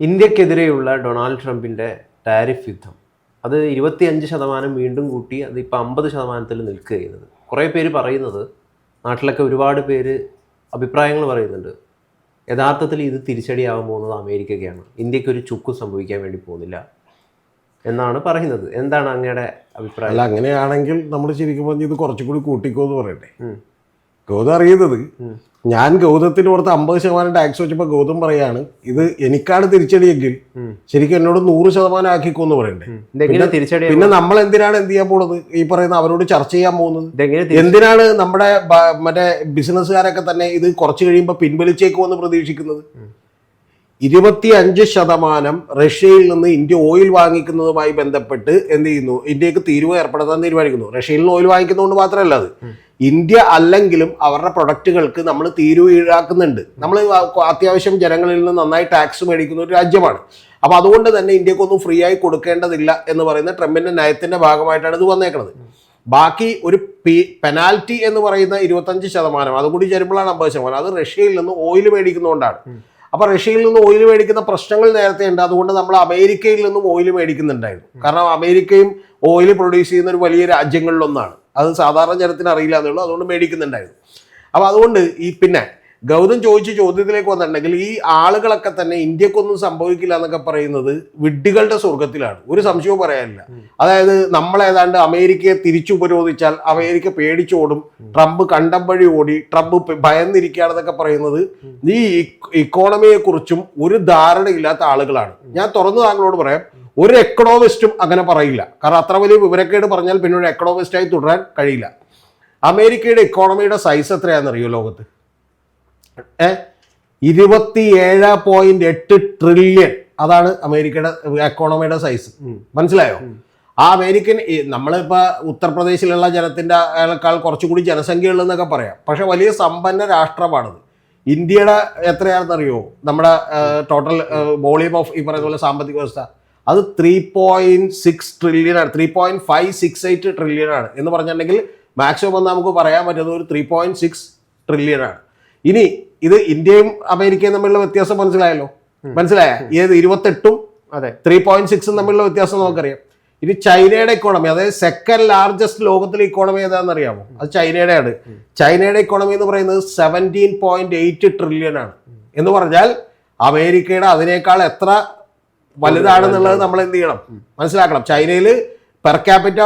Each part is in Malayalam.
ഇന്ത്യക്കെതിരെയുള്ള ഡൊണാൾഡ് ട്രംപിന്റെ ടാരിഫ് യുദ്ധം. അത് ഇരുപത്തിയഞ്ച് ശതമാനം വീണ്ടും കൂട്ടി അത് ഇപ്പോൾ അമ്പത് ശതമാനത്തിൽ നിൽക്കുകയാണ് ചെയ്യുന്നത്. കുറേ പേര് പറയുന്നത് നാട്ടിലൊക്കെ ഒരുപാട് പേര് അഭിപ്രായങ്ങൾ പറയുന്നുണ്ട്. യഥാർത്ഥത്തിൽ ഇത് തിരിച്ചടിയാകാൻ പോകുന്നത് അമേരിക്കയ്ക്കാണ്. ഇന്ത്യയ്ക്ക് ഒരു ചുക്കും സംഭവിക്കാൻ വേണ്ടി പോകുന്നില്ല എന്നാണ് പറയുന്നത്. എന്താണ് അങ്ങയുടെ അഭിപ്രായം? അല്ല അങ്ങനെയാണെങ്കിൽ നമ്മൾ ശരിക്കും പറഞ്ഞ് ഇത് കുറച്ചുകൂടി കൂട്ടിക്കോ എന്ന് പറയട്ടെ. ഗൗതം അറിയുന്നത്. ഞാൻ ഗൗതത്തിന് കൊടുത്ത അമ്പത് ശതമാനം ടാക്സ് വെച്ചപ്പോൾ ഗൗതം പറയാണ് ഇത് എനിക്കാണ് തിരിച്ചടിയെങ്കിൽ. ശരിക്കും എന്നോട് നൂറ് ശതമാനം ആക്കിക്കോ എന്ന് പറയണ്ടേ പിന്നെ നമ്മൾ എന്തിനാണ് എന്ത് ചെയ്യാൻ പോണത്? ഈ പറയുന്ന അവരോട് ചർച്ച ചെയ്യാൻ പോകുന്നത്. എന്തിനാണ് നമ്മുടെ മറ്റേ ബിസിനസ്സുകാരൊക്കെ തന്നെ ഇത് കുറച്ച് കഴിയുമ്പോൾ പിൻവലിച്ചേക്കുമെന്ന് പ്രതീക്ഷിക്കുന്നത്? ഇരുപത്തി അഞ്ച് ശതമാനം റഷ്യയിൽ നിന്ന് ഇന്ത്യ ഓയിൽ വാങ്ങിക്കുന്നതുമായി ബന്ധപ്പെട്ട് എന്ത് ചെയ്യുന്നു? ഇന്ത്യയ്ക്ക് തീരുവ ഏർപ്പെടുത്താൻ തീരുമാനിക്കുന്നു. റഷ്യയിൽ നിന്ന് ഓയിൽ വാങ്ങിക്കുന്നതുകൊണ്ട് മാത്രമല്ല അത്. ഇന്ത്യ അല്ലെങ്കിലും അവരുടെ പ്രൊഡക്റ്റുകൾക്ക് നമ്മൾ തീരുവ ഈടാക്കുന്നുണ്ട്. നമ്മൾ അത്യാവശ്യം ജനങ്ങളിൽ നിന്ന് നന്നായി ടാക്സ് മേടിക്കുന്ന ഒരു രാജ്യമാണ്. അപ്പോൾ അതുകൊണ്ട് തന്നെ ഇന്ത്യക്കൊന്നും ഫ്രീ ആയി കൊടുക്കേണ്ടതില്ല എന്ന് പറയുന്ന ട്രംപിന്റെ നയത്തിന്റെ ഭാഗമായിട്ടാണ് ഇത് വന്നേക്കുന്നത് ബാക്കി ഒരു പി പെനാൽറ്റി എന്ന് പറയുന്ന ഇരുപത്തഞ്ച് ശതമാനം അതുകൂടി ചേരുമ്പോഴാണ് അമ്പത് ശതമാനം. അത് റഷ്യയിൽ നിന്ന് ഓയിൽ മേടിക്കുന്നതുകൊണ്ടാണ്. അപ്പൊ റഷ്യയിൽ നിന്ന് ഓയിൽ മേടിക്കുന്ന പ്രശ്നങ്ങൾ നേരത്തെ ഉണ്ട്. അതുകൊണ്ട് നമ്മൾ അമേരിക്കയിൽ നിന്നും ഓയിൽ മേടിക്കുന്നുണ്ടായിരുന്നു. കാരണം അമേരിക്കയും ഓയിൽ പ്രൊഡ്യൂസ് ചെയ്യുന്ന ഒരു വലിയ രാജ്യങ്ങളിലൊന്നാണ്. അത് സാധാരണ ജനത്തിന് അറിയില്ല എന്നുള്ളൂ. അതുകൊണ്ട് മേടിക്കുന്നുണ്ടായിരുന്നു. അപ്പോൾ അതുകൊണ്ട് ഈ പിന്നെ ഗൗതം ചോദിച്ച ചോദ്യത്തിലേക്ക് വന്നിട്ടുണ്ടെങ്കിൽ ഈ ആളുകളൊക്കെ തന്നെ ഇന്ത്യക്കൊന്നും സംഭവിക്കില്ല എന്നൊക്കെ പറയുന്നത് വിഡ്ഢികളുടെ സ്വർഗത്തിലാണ്. ഒരു സംശയവും പറയാനില്ല. അതായത് നമ്മൾ ഏതാണ്ട് അമേരിക്കയെ തിരിച്ചുപരോധിച്ചാൽ അമേരിക്ക പേടിച്ചോടും ട്രംപ് കണ്ടം വഴി ഓടി ട്രംപ് ഭയന്നിരിക്കുകയാണെന്നൊക്കെ പറയുന്നത്. ഈ ഇക്കോണമിയെ കുറിച്ചും ഒരു ധാരണയില്ലാത്ത ആളുകളാണ്. ഞാൻ തുറന്നു താങ്കളോട് പറയാം ഒരു എക്കണോമിസ്റ്റും അങ്ങനെ പറയില്ല. കാരണം അത്ര വലിയ വിവരക്കേട് പറഞ്ഞാൽ പിന്നെ ഒരു എക്കണോമിസ്റ്റായി തുടരാൻ കഴിയില്ല. അമേരിക്കയുടെ ഇക്കോണമിയുടെ സൈസ് എത്രയാണെന്നറിയോ ലോകത്ത്? ഇരുപത്തിയേഴ് പോയിന്റ് എട്ട് ട്രില്യൺ അതാണ് അമേരിക്കയുടെ എക്കോണമിയുടെ സൈസ് മനസ്സിലായോ? ആ അമേരിക്കൻ നമ്മളിപ്പോൾ നമ്മളിപ്പോ ഉത്തർപ്രദേശിലുള്ള ജനത്തിന്റെ ആളേക്കാൾ കുറച്ചുകൂടി ജനസംഖ്യ ഉള്ളതെന്നൊക്കെ പറയാം. പക്ഷെ വലിയ സമ്പന്ന രാഷ്ട്രമാണത്. ഇന്ത്യയുടെ എത്രയാണെന്നറിയോ? നമ്മുടെ ടോട്ടൽ വോളിയം ഓഫ് ഈ പറയുന്ന പോലെ സാമ്പത്തിക വ്യവസ്ഥ. അത് ത്രീ പോയിന്റ് സിക്സ് ട്രില്യൺ ആണ്. Three point five six eight trillion ആണ്. എന്ന് പറഞ്ഞിട്ടുണ്ടെങ്കിൽ മാക്സിമം നമുക്ക് പറയാൻ പറ്റുന്നത് ഒരു ത്രീ പോയിന്റ് സിക്സ് ട്രില്യൺ ആണ്. ഇനി ഇത് ഇന്ത്യയും അമേരിക്കയും തമ്മിലുള്ള വ്യത്യാസം മനസ്സിലായല്ലോ? മനസ്സിലായ? ഏത് ഇരുപത്തെട്ടും അതെ. ത്രീ പോയിന്റ് സിക്സും തമ്മിലുള്ള വ്യത്യാസം നമുക്കറിയാം. ഇനി ചൈനയുടെ ഇക്കോണമി അതായത് സെക്കൻഡ് ലാർജസ്റ്റ് ലോകത്തിലെ ഇക്കോണമി ഏതാണെന്ന് അറിയാമോ അത് ചൈനയുടെ ആണ് ചൈനയുടെ ഇക്കോണമി എന്ന് പറയുന്നത് സെവന്റീൻ പോയിന്റ് എയ്റ്റ് ട്രില്യൺ ആണ്. എന്ന് പറഞ്ഞാൽ അമേരിക്കയുടെ അതിനേക്കാൾ എത്ര വലുതാണെന്നുള്ളത് നമ്മൾ എന്ത് ചെയ്യണം? മനസ്സിലാക്കണം. ചൈനയിൽ പെർ ക്യാപിറ്റ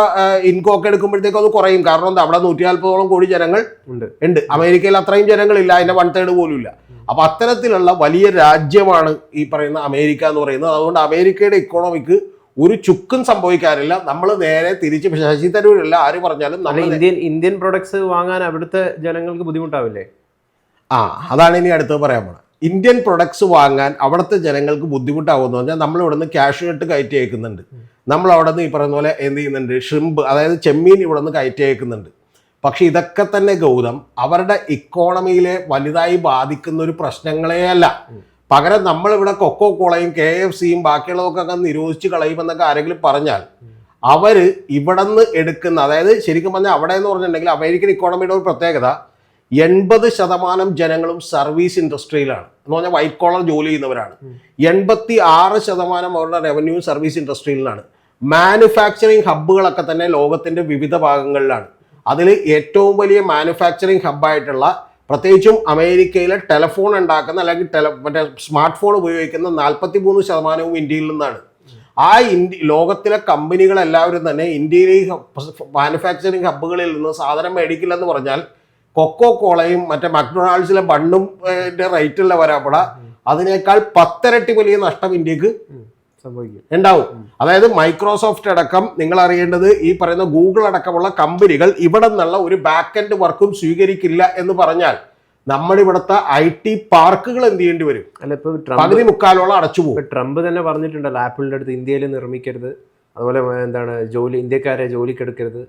ഇൻകം ഒക്കെ എടുക്കുമ്പോഴത്തേക്കും അത് കുറയും. കാരണം എന്താ? അവിടെ നൂറ്റി നാൽപ്പതോളം കോടി ജനങ്ങൾ ഉണ്ട്. ഉണ്ട്. അമേരിക്കയിൽ അത്രയും ജനങ്ങളില്ല. അതിന്റെ വൺ തേർഡ് പോലും ഇല്ല അപ്പൊ അത്തരത്തിലുള്ള വലിയ രാജ്യമാണ് ഈ പറയുന്ന അമേരിക്ക എന്ന് പറയുന്നത്. അതുകൊണ്ട് അമേരിക്കയുടെ ഇക്കോണമിക്ക് ഒരു ചുക്കും സംഭവിക്കാറില്ല. നമ്മൾ നേരെ തിരിച്ച് ശശി തരൂരല്ല. ആര് പറഞ്ഞാലും നമ്മൾ ഇന്ത്യൻ ഇന്ത്യൻ പ്രൊഡക്ട്സ് വാങ്ങാൻ അവിടുത്തെ ജനങ്ങൾക്ക് ബുദ്ധിമുട്ടാവില്ലേ? ആ അതാണ് ഇനി അടുത്ത് പറയാൻ പോണത്. ഇന്ത്യൻ പ്രൊഡക്ട്സ് വാങ്ങാൻ അവിടുത്തെ ജനങ്ങൾക്ക് ബുദ്ധിമുട്ടാവുമെന്ന് പറഞ്ഞാൽ നമ്മൾ ഇവിടുന്ന് ക്യാഷ് കെട്ട് കയറ്റി അയക്കുന്നുണ്ട്. നമ്മൾ അവിടെ നിന്ന് ഈ പറയുന്ന പോലെ എന്ത് ചെയ്യുന്നുണ്ട്? ഷ്രിമ്പ് അതായത് ചെമ്മീൻ ഇവിടെ നിന്ന് കയറ്റി അയക്കുന്നുണ്ട്. പക്ഷെ ഇതൊക്കെ തന്നെ ഗൗതം അവരുടെ ഇക്കോണമിയിലെ വലുതായി ബാധിക്കുന്ന ഒരു പ്രശ്നങ്ങളേ അല്ല. പകരം നമ്മളിവിടെ കൊക്കോ കോളയും കെ എഫ് സിയും ബാക്കിയുള്ളതൊക്കെ നിരോധിച്ച് കളയുമെന്നൊക്കെ ആരെങ്കിലും പറഞ്ഞാൽ അവർ ഇവിടെ നിന്ന് എടുക്കുന്ന അതായത് ശരിക്കും പറഞ്ഞാൽ അവിടെ എന്ന് പറഞ്ഞിട്ടുണ്ടെങ്കിൽ അമേരിക്കൻ ഇക്കോണമിയുടെ ഒരു പ്രത്യേകത എൺപത് ശതമാനം ജനങ്ങളും സർവീസ് ഇൻഡസ്ട്രിയിലാണ്. എന്ന് പറഞ്ഞാൽ വൈറ്റ് കോളർ ജോലി ചെയ്യുന്നവരാണ്. എൺപത്തി ആറ് ശതമാനം അവരുടെ റവന്യൂ സർവീസ് ഇൻഡസ്ട്രിയിലാണ്. മാനുഫാക്ചറിങ് ഹബ്ബുകളൊക്കെ തന്നെ ലോകത്തിന്റെ വിവിധ ഭാഗങ്ങളിലാണ്. അതിൽ ഏറ്റവും വലിയ മാനുഫാക്ചറിങ് ഹബ്ബായിട്ടുള്ള പ്രത്യേകിച്ചും അമേരിക്കയിലെ ടെലഫോൺ ഉണ്ടാക്കുന്ന അല്ലെങ്കിൽ ടെല മറ്റേ സ്മാർട്ട് ഫോൺ ഉപയോഗിക്കുന്ന നാൽപ്പത്തി മൂന്ന് ശതമാനവും ഇന്ത്യയിൽ നിന്നാണ്. ആ ഇന്ത്യ ലോകത്തിലെ കമ്പനികളെല്ലാവരും തന്നെ ഇന്ത്യയിലെ ഈ മാനുഫാക്ചറിങ് ഹബ്ബുകളിൽ നിന്ന് സാധനം മേടിക്കില്ലെന്ന് പറഞ്ഞാൽ കൊക്കോ കോളയും മറ്റേ മക്ഡൊണാൾഡ്സിലെ ബണ്ണും റേറ്റുള്ള വരാപ്പട അതിനേക്കാൾ പത്തരട്ടി വലിയ നഷ്ടം ഇന്ത്യയ്ക്ക് സംഭവിക്കും. ഉണ്ടാവും. അതായത് മൈക്രോസോഫ്റ്റ് അടക്കം നിങ്ങൾ അറിയേണ്ടത് ഈ പറയുന്ന ഗൂഗിൾ അടക്കമുള്ള കമ്പനികൾ ഇവിടെ നിന്നുള്ള ഒരു ബാക്ക് എൻഡ് വർക്കും സ്വീകരിക്കില്ല എന്ന് പറഞ്ഞാൽ നമ്മുടെ ഇവിടുത്തെ ഐ ടി പാർക്കുകൾ എന്ത് ചെയ്യേണ്ടി വരും? അല്ല ഇപ്പൊ പകുതി മുക്കാലോളം അടച്ചു പോകും. ട്രംപ് തന്നെ പറഞ്ഞിട്ടുണ്ടല്ലോ ആപ്പിളിന്റെ അടുത്ത് ഇന്ത്യയിൽ നിർമ്മിക്കരുത്. അതുപോലെ എന്താണ് ജോലി ഇന്ത്യക്കാരെ ജോലിക്കെടുക്കരുത്.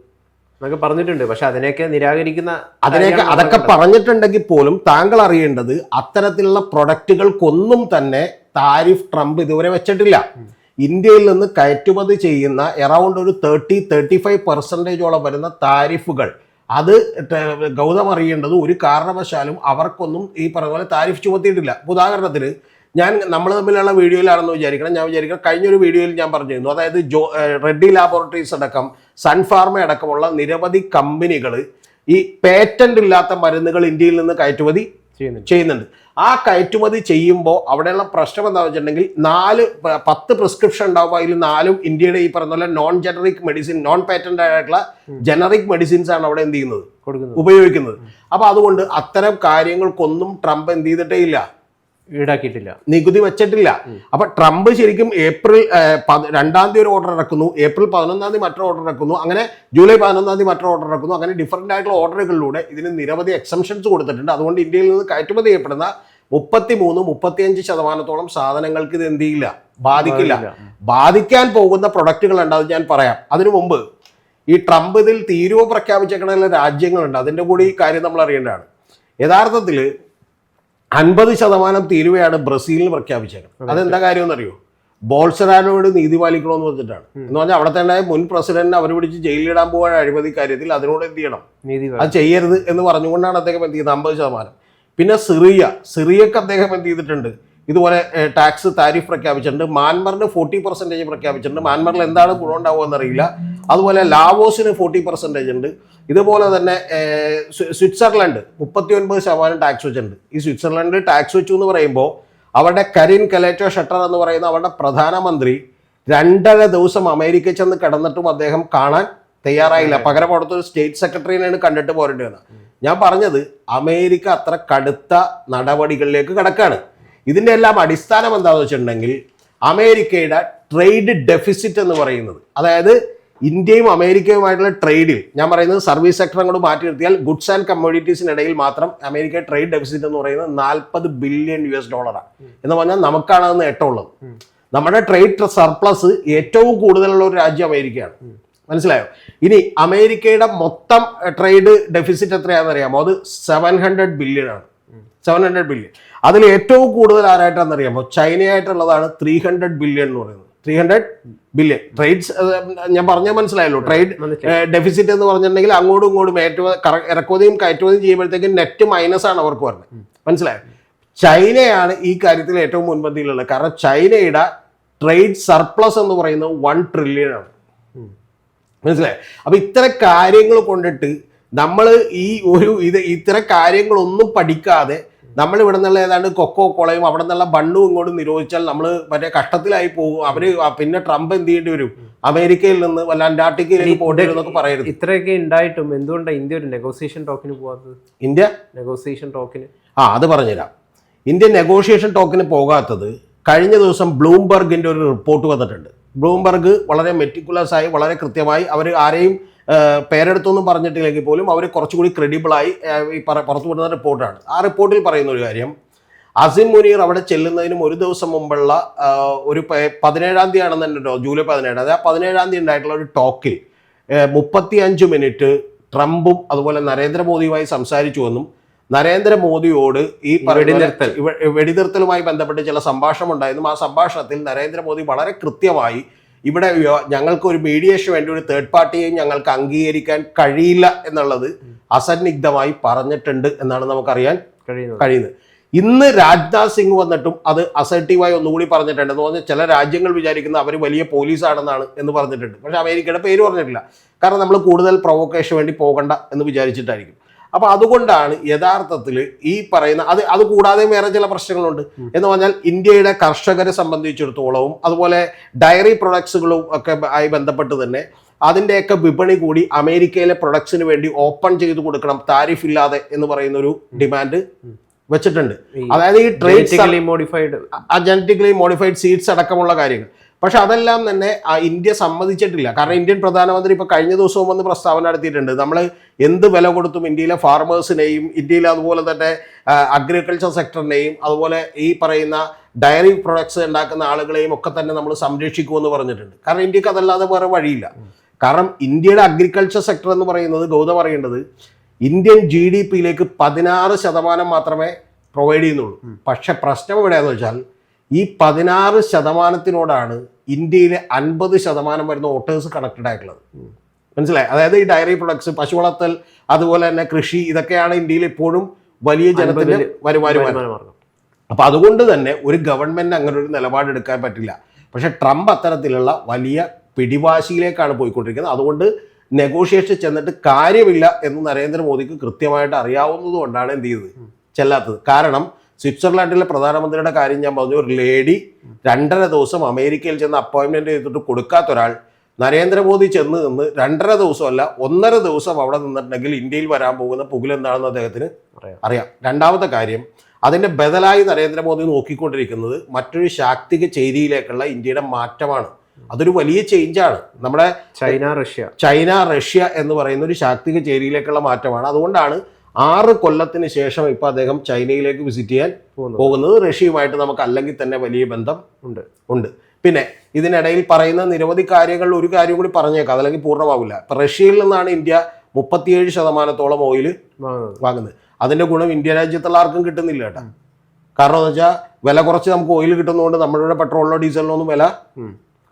എന്നൊക്കെ പറഞ്ഞിട്ടുണ്ട്. പക്ഷെ അതിനെയൊക്കെ നിരാകരിക്കുന്ന അതിനെയൊക്കെ അതൊക്കെ പറഞ്ഞിട്ടുണ്ടെങ്കിൽ പോലും താങ്കൾ അറിയേണ്ടത് അത്തരത്തിലുള്ള പ്രൊഡക്റ്റുകൾക്കൊന്നും തന്നെ താരിഫ് ട്രംപ് ഇതുവരെ വെച്ചിട്ടില്ല. ഇന്ത്യയിൽ നിന്ന് കയറ്റുമതി ചെയ്യുന്ന എറൗണ്ട് ഒരു തേർട്ടി തേർട്ടി ഫൈവ് പെർസെന്റേജോളം വരുന്ന താരിഫുകൾ. അത് ഗൗതം അറിയേണ്ടത് ഒരു കാരണവശാലും അവർക്കൊന്നും ഈ പറഞ്ഞ പോലെ താരിഫ് ചുമത്തിയിട്ടില്ല. ഉദാഹരണത്തിന് ഞാൻ നമ്മൾ തമ്മിലുള്ള വീഡിയോയിലാണെന്ന് വിചാരിക്കണം. ഞാൻ വിചാരിക്കണം കഴിഞ്ഞൊരു വീഡിയോയിൽ ഞാൻ പറഞ്ഞിരുന്നു. അതായത് ജോ റെഡ്ഡി ലാബോറട്ടറീസ് അടക്കം സൺഫാർമ അടക്കമുള്ള നിരവധി കമ്പനികൾ ഈ പേറ്റന്റ് ഇല്ലാത്ത മരുന്നുകൾ ഇന്ത്യയിൽ നിന്ന് കയറ്റുമതി ചെയ്യുന്നുണ്ട്. ആ കയറ്റുമതി ചെയ്യുമ്പോൾ അവിടെയുള്ള പ്രശ്നം എന്താണെന്ന് വെച്ചിട്ടുണ്ടെങ്കിൽ നാല് പത്ത് പ്രിസ്ക്രിപ്ഷൻ ഉണ്ടാവുമ്പോൾ അതിൽ നാലും ഇന്ത്യയുടെ ഈ പറഞ്ഞ പോലെ non generic medicine non patent ആയിട്ടുള്ള ജനറിക് മെഡിസിൻസ് ആണ് അവിടെ എന്ത് ചെയ്യുന്നത്? ഉപയോഗിക്കുന്നത്. അപ്പൊ അതുകൊണ്ട് അത്തരം കാര്യങ്ങൾക്കൊന്നും ട്രംപ് എന്ത് ചെയ്തിട്ടേ ഇല്ല. ഈടാക്കിയിട്ടില്ല. നികുതി വെച്ചിട്ടില്ല. അപ്പൊ ട്രംപ് ശരിക്കും ഏപ്രിൽ രണ്ടാം തീയതി ഒരു ഓർഡർ ഇറക്കുന്നു ഏപ്രിൽ പതിനൊന്നാം തീയതി മറ്റൊരു ഓർഡർ ഇറക്കുന്നു അങ്ങനെ ജൂലൈ പതിനൊന്നാം തീയതി മറ്റൊരു ഓർഡർ ഇറക്കുന്നു അങ്ങനെ ഡിഫറെന്റ് ആയിട്ടുള്ള ഓർഡറുകളിലൂടെ ഇതിന് നിരവധി എക്സംഷൻസ് കൊടുത്തിട്ടുണ്ട്. അതുകൊണ്ട് ഇന്ത്യയിൽ നിന്ന് കയറ്റുമതി ചെയ്യപ്പെടുന്ന മുപ്പത്തി മൂന്ന് മുപ്പത്തിയഞ്ച് ശതമാനത്തോളം സാധനങ്ങൾക്ക് ഇത് എന്ത് ചെയ്യില്ല? ബാധിക്കില്ല. ബാധിക്കാൻ പോകുന്ന പ്രൊഡക്റ്റുകൾ ഉണ്ട് അത് ഞാൻ പറയാം. അതിനു മുമ്പ് ഈ ട്രംപ് ഇതിൽ തീരുവ പ്രഖ്യാപിച്ചേക്കണ രാജ്യങ്ങളുണ്ട്. അതിന്റെ കൂടി ഈ കാര്യം നമ്മൾ അറിയേണ്ടതാണ്. യഥാർത്ഥത്തിൽ അൻപത് ശതമാനം തീരുവയാണ് ബ്രസീലിന് പ്രഖ്യാപിച്ചേക്കുന്നത്. അതെന്താ കാര്യം എന്നറിയോ ബോൾസറാനോട് നീതി പാലിക്കണമെന്ന് വെച്ചിട്ടാണ് എന്ന് പറഞ്ഞാൽ അവിടെ തന്നെ മുൻ പ്രസിഡന്റിനെ അവർ പിടിച്ച് ജയിലിലിടാൻ പോകാൻ അഴിമതി കാര്യത്തിൽ അതിനോട് എന്ത് ചെയ്യണം? അത് ചെയ്യരുത് എന്ന് പറഞ്ഞുകൊണ്ടാണ് അദ്ദേഹം എന്ത് ചെയ്യുന്നത് അമ്പത് ശതമാനം. പിന്നെ സിറിയ സിറിയക്ക് അദ്ദേഹം എന്ത് ചെയ്തിട്ടുണ്ട്? ഇതുപോലെ ടാക്സ് താരിഫ് പ്രഖ്യാപിച്ചിട്ടുണ്ട്. മാൻമറിന് ഫോർട്ടി പെർസെന്റേജ് പ്രഖ്യാപിച്ചിട്ടുണ്ട്. മാൻമറിൽ എന്താണ് ഗുണം ഉണ്ടാവുക എന്നറിയില്ല അതുപോലെ ലാവോസിന് ഫോർട്ടി പെർസെന്റേജ് ഉണ്ട്. ഇതുപോലെ തന്നെ സ്വിറ്റ്സർലൻഡ് മുപ്പത്തി ഒൻപത് ശതമാനം ടാക്സ് വെച്ചിട്ടുണ്ട്. ഈ സ്വിറ്റ്സർലൻഡ് ടാക്സ് വെച്ചു എന്ന് പറയുമ്പോൾ അവരുടെ കരിൻ കലേറ്റോ ഷട്ടർ എന്ന് പറയുന്ന അവരുടെ പ്രധാനമന്ത്രി രണ്ടര ദിവസം അമേരിക്കയിൽ ചെന്ന് കിടന്നിട്ടും അദ്ദേഹം കാണാൻ തയ്യാറായില്ല. പകരം അവിടുത്തെ ഒരു സ്റ്റേറ്റ് സെക്രട്ടറിനെയാണ് കണ്ടിട്ട് പോരേണ്ടി വന്നത്. ഞാൻ പറഞ്ഞത് അമേരിക്ക അത്ര കടുത്ത നടപടികളിലേക്ക് കടക്കാണ്. ഇതിന്റെ എല്ലാം അടിസ്ഥാനം എന്താണെന്ന് വെച്ചിട്ടുണ്ടെങ്കിൽ അമേരിക്കയുടെ ട്രേഡ് ഡെഫിസിറ്റ് എന്ന് പറയുന്നത്. അതായത് ഇന്ത്യയും അമേരിക്കയുമായിട്ടുള്ള ട്രേഡിൽ ഞാൻ പറയുന്നത് സർവീസ് സെക്ടർ അങ്ങോട്ട് മാറ്റി നിർത്തിയാൽ ഗുഡ്സ് ആൻഡ് കമ്മോഡിറ്റീസിനിടയിൽ മാത്രം അമേരിക്ക ട്രേഡ് ഡെഫിസിറ്റ് എന്ന് പറയുന്നത് നാൽപ്പത് ബില്യൺ യു എസ് ഡോളറാണ് എന്ന് പറഞ്ഞാൽ നമുക്കാണ് അത് നേട്ടമുള്ളത് നമ്മുടെ ട്രേഡ് സർപ്ലസ് ഏറ്റവും കൂടുതലുള്ള ഒരു രാജ്യം അമേരിക്കയാണ്. മനസ്സിലായോ? ഇനി അമേരിക്കയുടെ മൊത്തം ട്രേഡ് ഡെഫിസിറ്റ് എത്രയാണെന്ന് അറിയാമോ അത് സെവൻ ഹൺഡ്രഡ് ബില്യൺ ആണ്. സെവൻ ഹൺഡ്രഡ് ബില്യൺ അതിൽ ഏറ്റവും കൂടുതൽ ആരായിട്ടാണെന്ന് അറിയാമോ? ചൈനയായിട്ടുള്ളതാണ് ത്രീ ഹൺഡ്രഡ് ബില്യൺ എന്ന് പറയുന്നത്. ത്രീ ഹൺഡ്രഡ് ബില്യൺ ട്രേഡ്സ് ഞാൻ പറഞ്ഞാൽ മനസ്സിലായല്ലോ. ട്രേഡ് ഡെഫിസിറ്റ് എന്ന് പറഞ്ഞിട്ടുണ്ടെങ്കിൽ അങ്ങോട്ടും ഇങ്ങോട്ടും ഏറ്റവും ഇറക്കുമതിയും കയറ്റുമതിയും ചെയ്യുമ്പോഴത്തേക്കും നെറ്റ് മൈനസ് ആണ് അവർക്ക് വരുന്നത് മനസ്സിലായോ? ചൈനയാണ് ഈ കാര്യത്തിൽ ഏറ്റവും മുൻപന്തിയിലുള്ളത്. കാരണം ചൈനയുടെ ട്രേഡ് സർപ്ലസ് എന്ന് പറയുന്നത് വൺ ട്രില്യൺ ആണ്. മനസ്സിലായി? അപ്പൊ ഇത്തരം കാര്യങ്ങൾ കൊണ്ടിട്ട് നമ്മൾ ഈ ഒരു ഇത് ഇത്തരം കാര്യങ്ങളൊന്നും പഠിക്കാതെ നമ്മൾ ഇവിടെ നിന്നുള്ള ഏതാണ്ട് കൊക്കോ കോളയും അവിടെ നിന്നുള്ള ബണ്ണും ഇങ്ങോട്ട് നിരോധിച്ചാൽ നമ്മൾ മറ്റേ കഷ്ടത്തിലായി പോകും. അവർ പിന്നെ ട്രംപ് എന്ത് ചെയ്യേണ്ടി വരും? അമേരിക്കയിൽ നിന്ന് വല്ല അന്റാർട്ടിക്കയിലേക്ക് പോകേണ്ടി എന്നൊക്കെ പറയരുത്. ഇത്രയൊക്കെ ഉണ്ടായിട്ടും എന്തുകൊണ്ടാണ് ഇന്ത്യ ഒരു നെഗോസിയേഷൻ ടോക്കിന് പോകാത്തത് ഇന്ത്യ? നെഗോസിയേഷൻ ടോക്കിന് ആ അത് പറഞ്ഞുതരാം. ഇന്ത്യ നെഗോഷിയേഷൻ ടോക്കിന് പോകാത്തത് കഴിഞ്ഞ ദിവസം ബ്ലൂംബർഗിന്റെ ഒരു റിപ്പോർട്ട് വന്നിട്ടുണ്ട്. ബ്ലൂംബർഗ് വളരെ മെറ്റിക്കുലസ് ആയി വളരെ കൃത്യമായി അവർ ആരെയും പേരെടുത്തൊന്നും പറഞ്ഞിട്ടില്ലെങ്കിൽ പോലും അവർ കുറച്ചുകൂടി ക്രെഡിബിളായി ഈ പറ- പുറത്തു വിടുന്ന റിപ്പോർട്ടാണ് ആ റിപ്പോർട്ടിൽ പറയുന്ന ഒരു കാര്യം അസിം മുനീർ അവിടെ ചെല്ലുന്നതിനും ഒരു ദിവസം മുമ്പുള്ള ഒരു പതിനേഴാം തീയതി ആണെന്ന് തന്നെ ജൂലൈ പതിനേഴ് അതായത് ആ പതിനേഴാം തീയതി ഉണ്ടായിട്ടുള്ള ഒരു ടോക്കിൽ മുപ്പത്തി അഞ്ച് മിനിറ്റ് ട്രംപും അതുപോലെ നരേന്ദ്രമോദിയുമായി സംസാരിച്ചുവെന്നും നരേന്ദ്രമോദിയോട് ഈ വെടിനിർത്തൽ. വെടിനിർത്തലുമായി ബന്ധപ്പെട്ട് ചില സംഭാഷണം ഉണ്ടായിരുന്നു ആ സംഭാഷണത്തിൽ നരേന്ദ്രമോദി വളരെ കൃത്യമായി ഇവിടെ ഞങ്ങൾക്ക് ഒരു മീഡിയേഷൻ വേണ്ടി ഒരു തേർഡ് പാർട്ടിയെയും ഞങ്ങൾക്ക് അംഗീകരിക്കാൻ കഴിയില്ല എന്നുള്ളത് അസന്നിഗ്ധമായി പറഞ്ഞിട്ടുണ്ട് എന്നാണ് നമുക്കറിയാൻ കഴിയുന്നത്. ഇന്ന് രാജ്നാഥ് സിംഗ് വന്നിട്ടും അത് അസർട്ടീവായി ഒന്നുകൂടി പറഞ്ഞിട്ടുണ്ട്. എന്ന് പറഞ്ഞാൽ ചില രാജ്യങ്ങൾ വിചാരിക്കുന്ന അവർ വലിയ പോലീസാണെന്നാണ് എന്ന് പറഞ്ഞിട്ടുണ്ട്. പക്ഷേ അമേരിക്കയുടെ പേര് പറഞ്ഞിട്ടില്ല. കാരണം നമ്മൾ കൂടുതൽ പ്രൊവോക്കേഷൻ വേണ്ടി പോകണ്ട എന്ന് വിചാരിച്ചിട്ടായിരിക്കും. അപ്പൊ അതുകൊണ്ടാണ് യഥാർത്ഥത്തിൽ ഈ പറയുന്ന അത് അത് കൂടാതെ വേറെ ചില പ്രശ്നങ്ങളുണ്ട്. എന്ന് പറഞ്ഞാൽ ഇന്ത്യയുടെ കർഷകരെ സംബന്ധിച്ചിടത്തോളവും അതുപോലെ ഡയറി പ്രൊഡക്ട്സുകളും ഒക്കെ ആയി ബന്ധപ്പെട്ട് തന്നെ അതിന്റെയൊക്കെ വിപണി കൂടി അമേരിക്കയിലെ പ്രൊഡക്ട്സിന് വേണ്ടി ഓപ്പൺ ചെയ്ത് കൊടുക്കണം താരിഫ് ഇല്ലാതെ എന്ന് പറയുന്ന ഒരു ഡിമാൻഡ് വെച്ചിട്ടുണ്ട്. അതായത് ഈ trade modified genetically modified seeds അടക്കമുള്ള കാര്യങ്ങൾ. പക്ഷെ അതെല്ലാം തന്നെ ഇന്ത്യ സമ്മതിച്ചിട്ടില്ല. കാരണം ഇന്ത്യൻ പ്രധാനമന്ത്രി ഇപ്പൊ കഴിഞ്ഞ ദിവസവും വന്ന് പ്രസ്താവന നടത്തിയിട്ടുണ്ട്. നമ്മൾ എന്ത് വില കൊടുത്തും ഇന്ത്യയിലെ ഫാർമേഴ്സിനെയും ഇന്ത്യയിലെ അതുപോലെ തന്നെ അഗ്രികൾച്ചർ സെക്ടറിനെയും അതുപോലെ ഈ പറയുന്ന ഡയറി പ്രൊഡക്ട്സ് ഉണ്ടാക്കുന്ന ആളുകളെയും ഒക്കെ തന്നെ നമ്മൾ സംരക്ഷിക്കുമെന്ന് പറഞ്ഞിട്ടുണ്ട്. കാരണം ഇന്ത്യയ്ക്ക് അതല്ലാതെ വേറെ വഴിയില്ല. കാരണം ഇന്ത്യയുടെ അഗ്രികൾച്ചർ സെക്ടർ എന്ന് പറയുന്നത് ഗൗതം അറിയേണ്ടത് ഇന്ത്യൻ ജി ഡി പിയിലേക്ക് പതിനാറ് ശതമാനം മാത്രമേ പ്രൊവൈഡ് ചെയ്യുന്നുള്ളൂ. പക്ഷെ പ്രശ്നം എവിടെയാണെന്ന് വെച്ചാൽ ഈ പതിനാറ് ശതമാനത്തിനോടാണ് ഇന്ത്യയിലെ അൻപത് ശതമാനം വരുന്ന വോട്ടേഴ്സ് കണക്റ്റഡ് ആയിട്ടുള്ളത്. മനസ്സിലായി? അതായത് ഈ ഡയറി പ്രൊഡക്ട്സ് പശു വളർത്തൽ അതുപോലെ തന്നെ കൃഷി ഇതൊക്കെയാണ് ഇന്ത്യയിൽ ഇപ്പോഴും വലിയ ജനത്തിന്റെ വരുമാനം വരുമാന അപ്പൊ അതുകൊണ്ട് തന്നെ ഒരു ഗവൺമെന്റ് അങ്ങനെ ഒരു നിലപാടെടുക്കാൻ പറ്റില്ല. പക്ഷെ ട്രംപ് അത്തരത്തിലുള്ള വലിയ പിടിവാശിയിലേക്കാണ് പോയിക്കൊണ്ടിരിക്കുന്നത്. അതുകൊണ്ട് നെഗോഷിയേഷൻ ചെന്നിട്ട് കാര്യമില്ല എന്ന് നരേന്ദ്രമോദിക്ക് കൃത്യമായിട്ട് അറിയാവുന്നത് കൊണ്ടാണ് എന്ത് ചെയ്തത്? ചെല്ലാത്തത്. കാരണം സ്വിറ്റ്സർലാൻഡിലെ പ്രധാനമന്ത്രിയുടെ കാര്യം ഞാൻ പറഞ്ഞു. ഒരു ലേഡി രണ്ടര ദിവസം അമേരിക്കയിൽ ചെന്ന് അപ്പോയിന്റ്മെന്റ് ചെയ്തിട്ട് കൊടുക്കാത്ത ഒരാൾ നരേന്ദ്രമോദി ചെന്ന് നിന്ന് രണ്ടര ദിവസമല്ല ഒന്നര ദിവസം അവിടെ നിന്നിട്ടുണ്ടെങ്കിൽ ഇന്ത്യയിൽ വരാൻ പോകുന്ന പുകിലെന്താണെന്ന് അദ്ദേഹത്തിന് അറിയാം. അറിയാം. രണ്ടാമത്തെ കാര്യം അതിന്റെ ബദലായി നരേന്ദ്രമോദി നോക്കിക്കൊണ്ടിരിക്കുന്നത് മറ്റൊരു ശാക്തിക ചേരിയിലേക്കുള്ള ഇന്ത്യയുടെ മാറ്റമാണ്. അതൊരു വലിയ ചേഞ്ചാണ് നമ്മുടെ ചൈന റഷ്യ. ചൈന റഷ്യ എന്ന് പറയുന്ന ഒരു ശാക്തിക ചേരിയിലേക്കുള്ള മാറ്റമാണ്. അതുകൊണ്ടാണ് ആറ് കൊല്ലത്തിന് ശേഷം ഇപ്പൊ അദ്ദേഹം ചൈനയിലേക്ക് വിസിറ്റ് ചെയ്യാൻ പോകുന്നു. പോകുന്നത് റഷ്യയുമായിട്ട് നമുക്ക് അല്ലെങ്കിൽ തന്നെ വലിയ ബന്ധം ഉണ്ട്. ഉണ്ട്. പിന്നെ ഇതിനിടയിൽ പറയുന്ന നിരവധി കാര്യങ്ങൾ ഒരു കാര്യം കൂടി പറഞ്ഞേക്കാം. അതല്ലെങ്കിൽ പൂർണമാവില്ല. ഇപ്പൊ റഷ്യയിൽ നിന്നാണ് ഇന്ത്യ മുപ്പത്തിയേഴ് ശതമാനത്തോളം ഓയിൽ വാങ്ങുന്നത്. അതിന്റെ ഗുണം ഇന്ത്യ രാജ്യത്തുള്ള ആർക്കും കിട്ടുന്നില്ല കേട്ടോ. കാരണം എന്ന് വെച്ചാൽ വില കുറച്ച് നമുക്ക് ഓയിൽ കിട്ടുന്നതുകൊണ്ട് നമ്മുടെ പെട്രോളിനോ ഡീസലിനോ ഒന്നും വില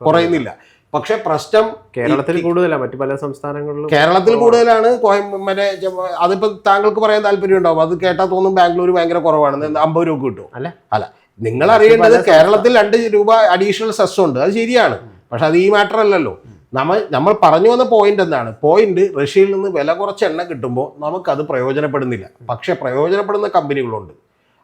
കുറയുന്നില്ല. പക്ഷെ പ്രശ്നം കേരളത്തിൽ കൂടുതലാണ് മറ്റു പല സംസ്ഥാനങ്ങളിലും. കേരളത്തിൽ കൂടുതലാണ് മറ്റേ അതിപ്പോ താങ്കൾക്ക് പറയാൻ താല്പര്യം ഉണ്ടാവും. അത് കേട്ടാൽ തോന്നും ബാംഗ്ലൂർ ഭയങ്കര കുറവാണ്. അമ്പത് രൂപ കിട്ടും. അല്ല. അല്ല. നിങ്ങൾ അറിയേണ്ടത് കേരളത്തിൽ രണ്ട് രൂപ അഡീഷണൽ സെസ് ഉണ്ട്. അത് ശരിയാണ്. പക്ഷെ അത് ഈ മാറ്റർ അല്ലല്ലോ. നമ്മൾ നമ്മൾ പറഞ്ഞു വന്ന പോയിന്റ് എന്താണ്? പോയിന്റ് റഷ്യയിൽ നിന്ന് വില കുറച്ച് എണ്ണ കിട്ടുമ്പോൾ അത് പ്രയോജനപ്പെടുന്നില്ല. പക്ഷെ പ്രയോജനപ്പെടുന്ന കമ്പനികളുണ്ട്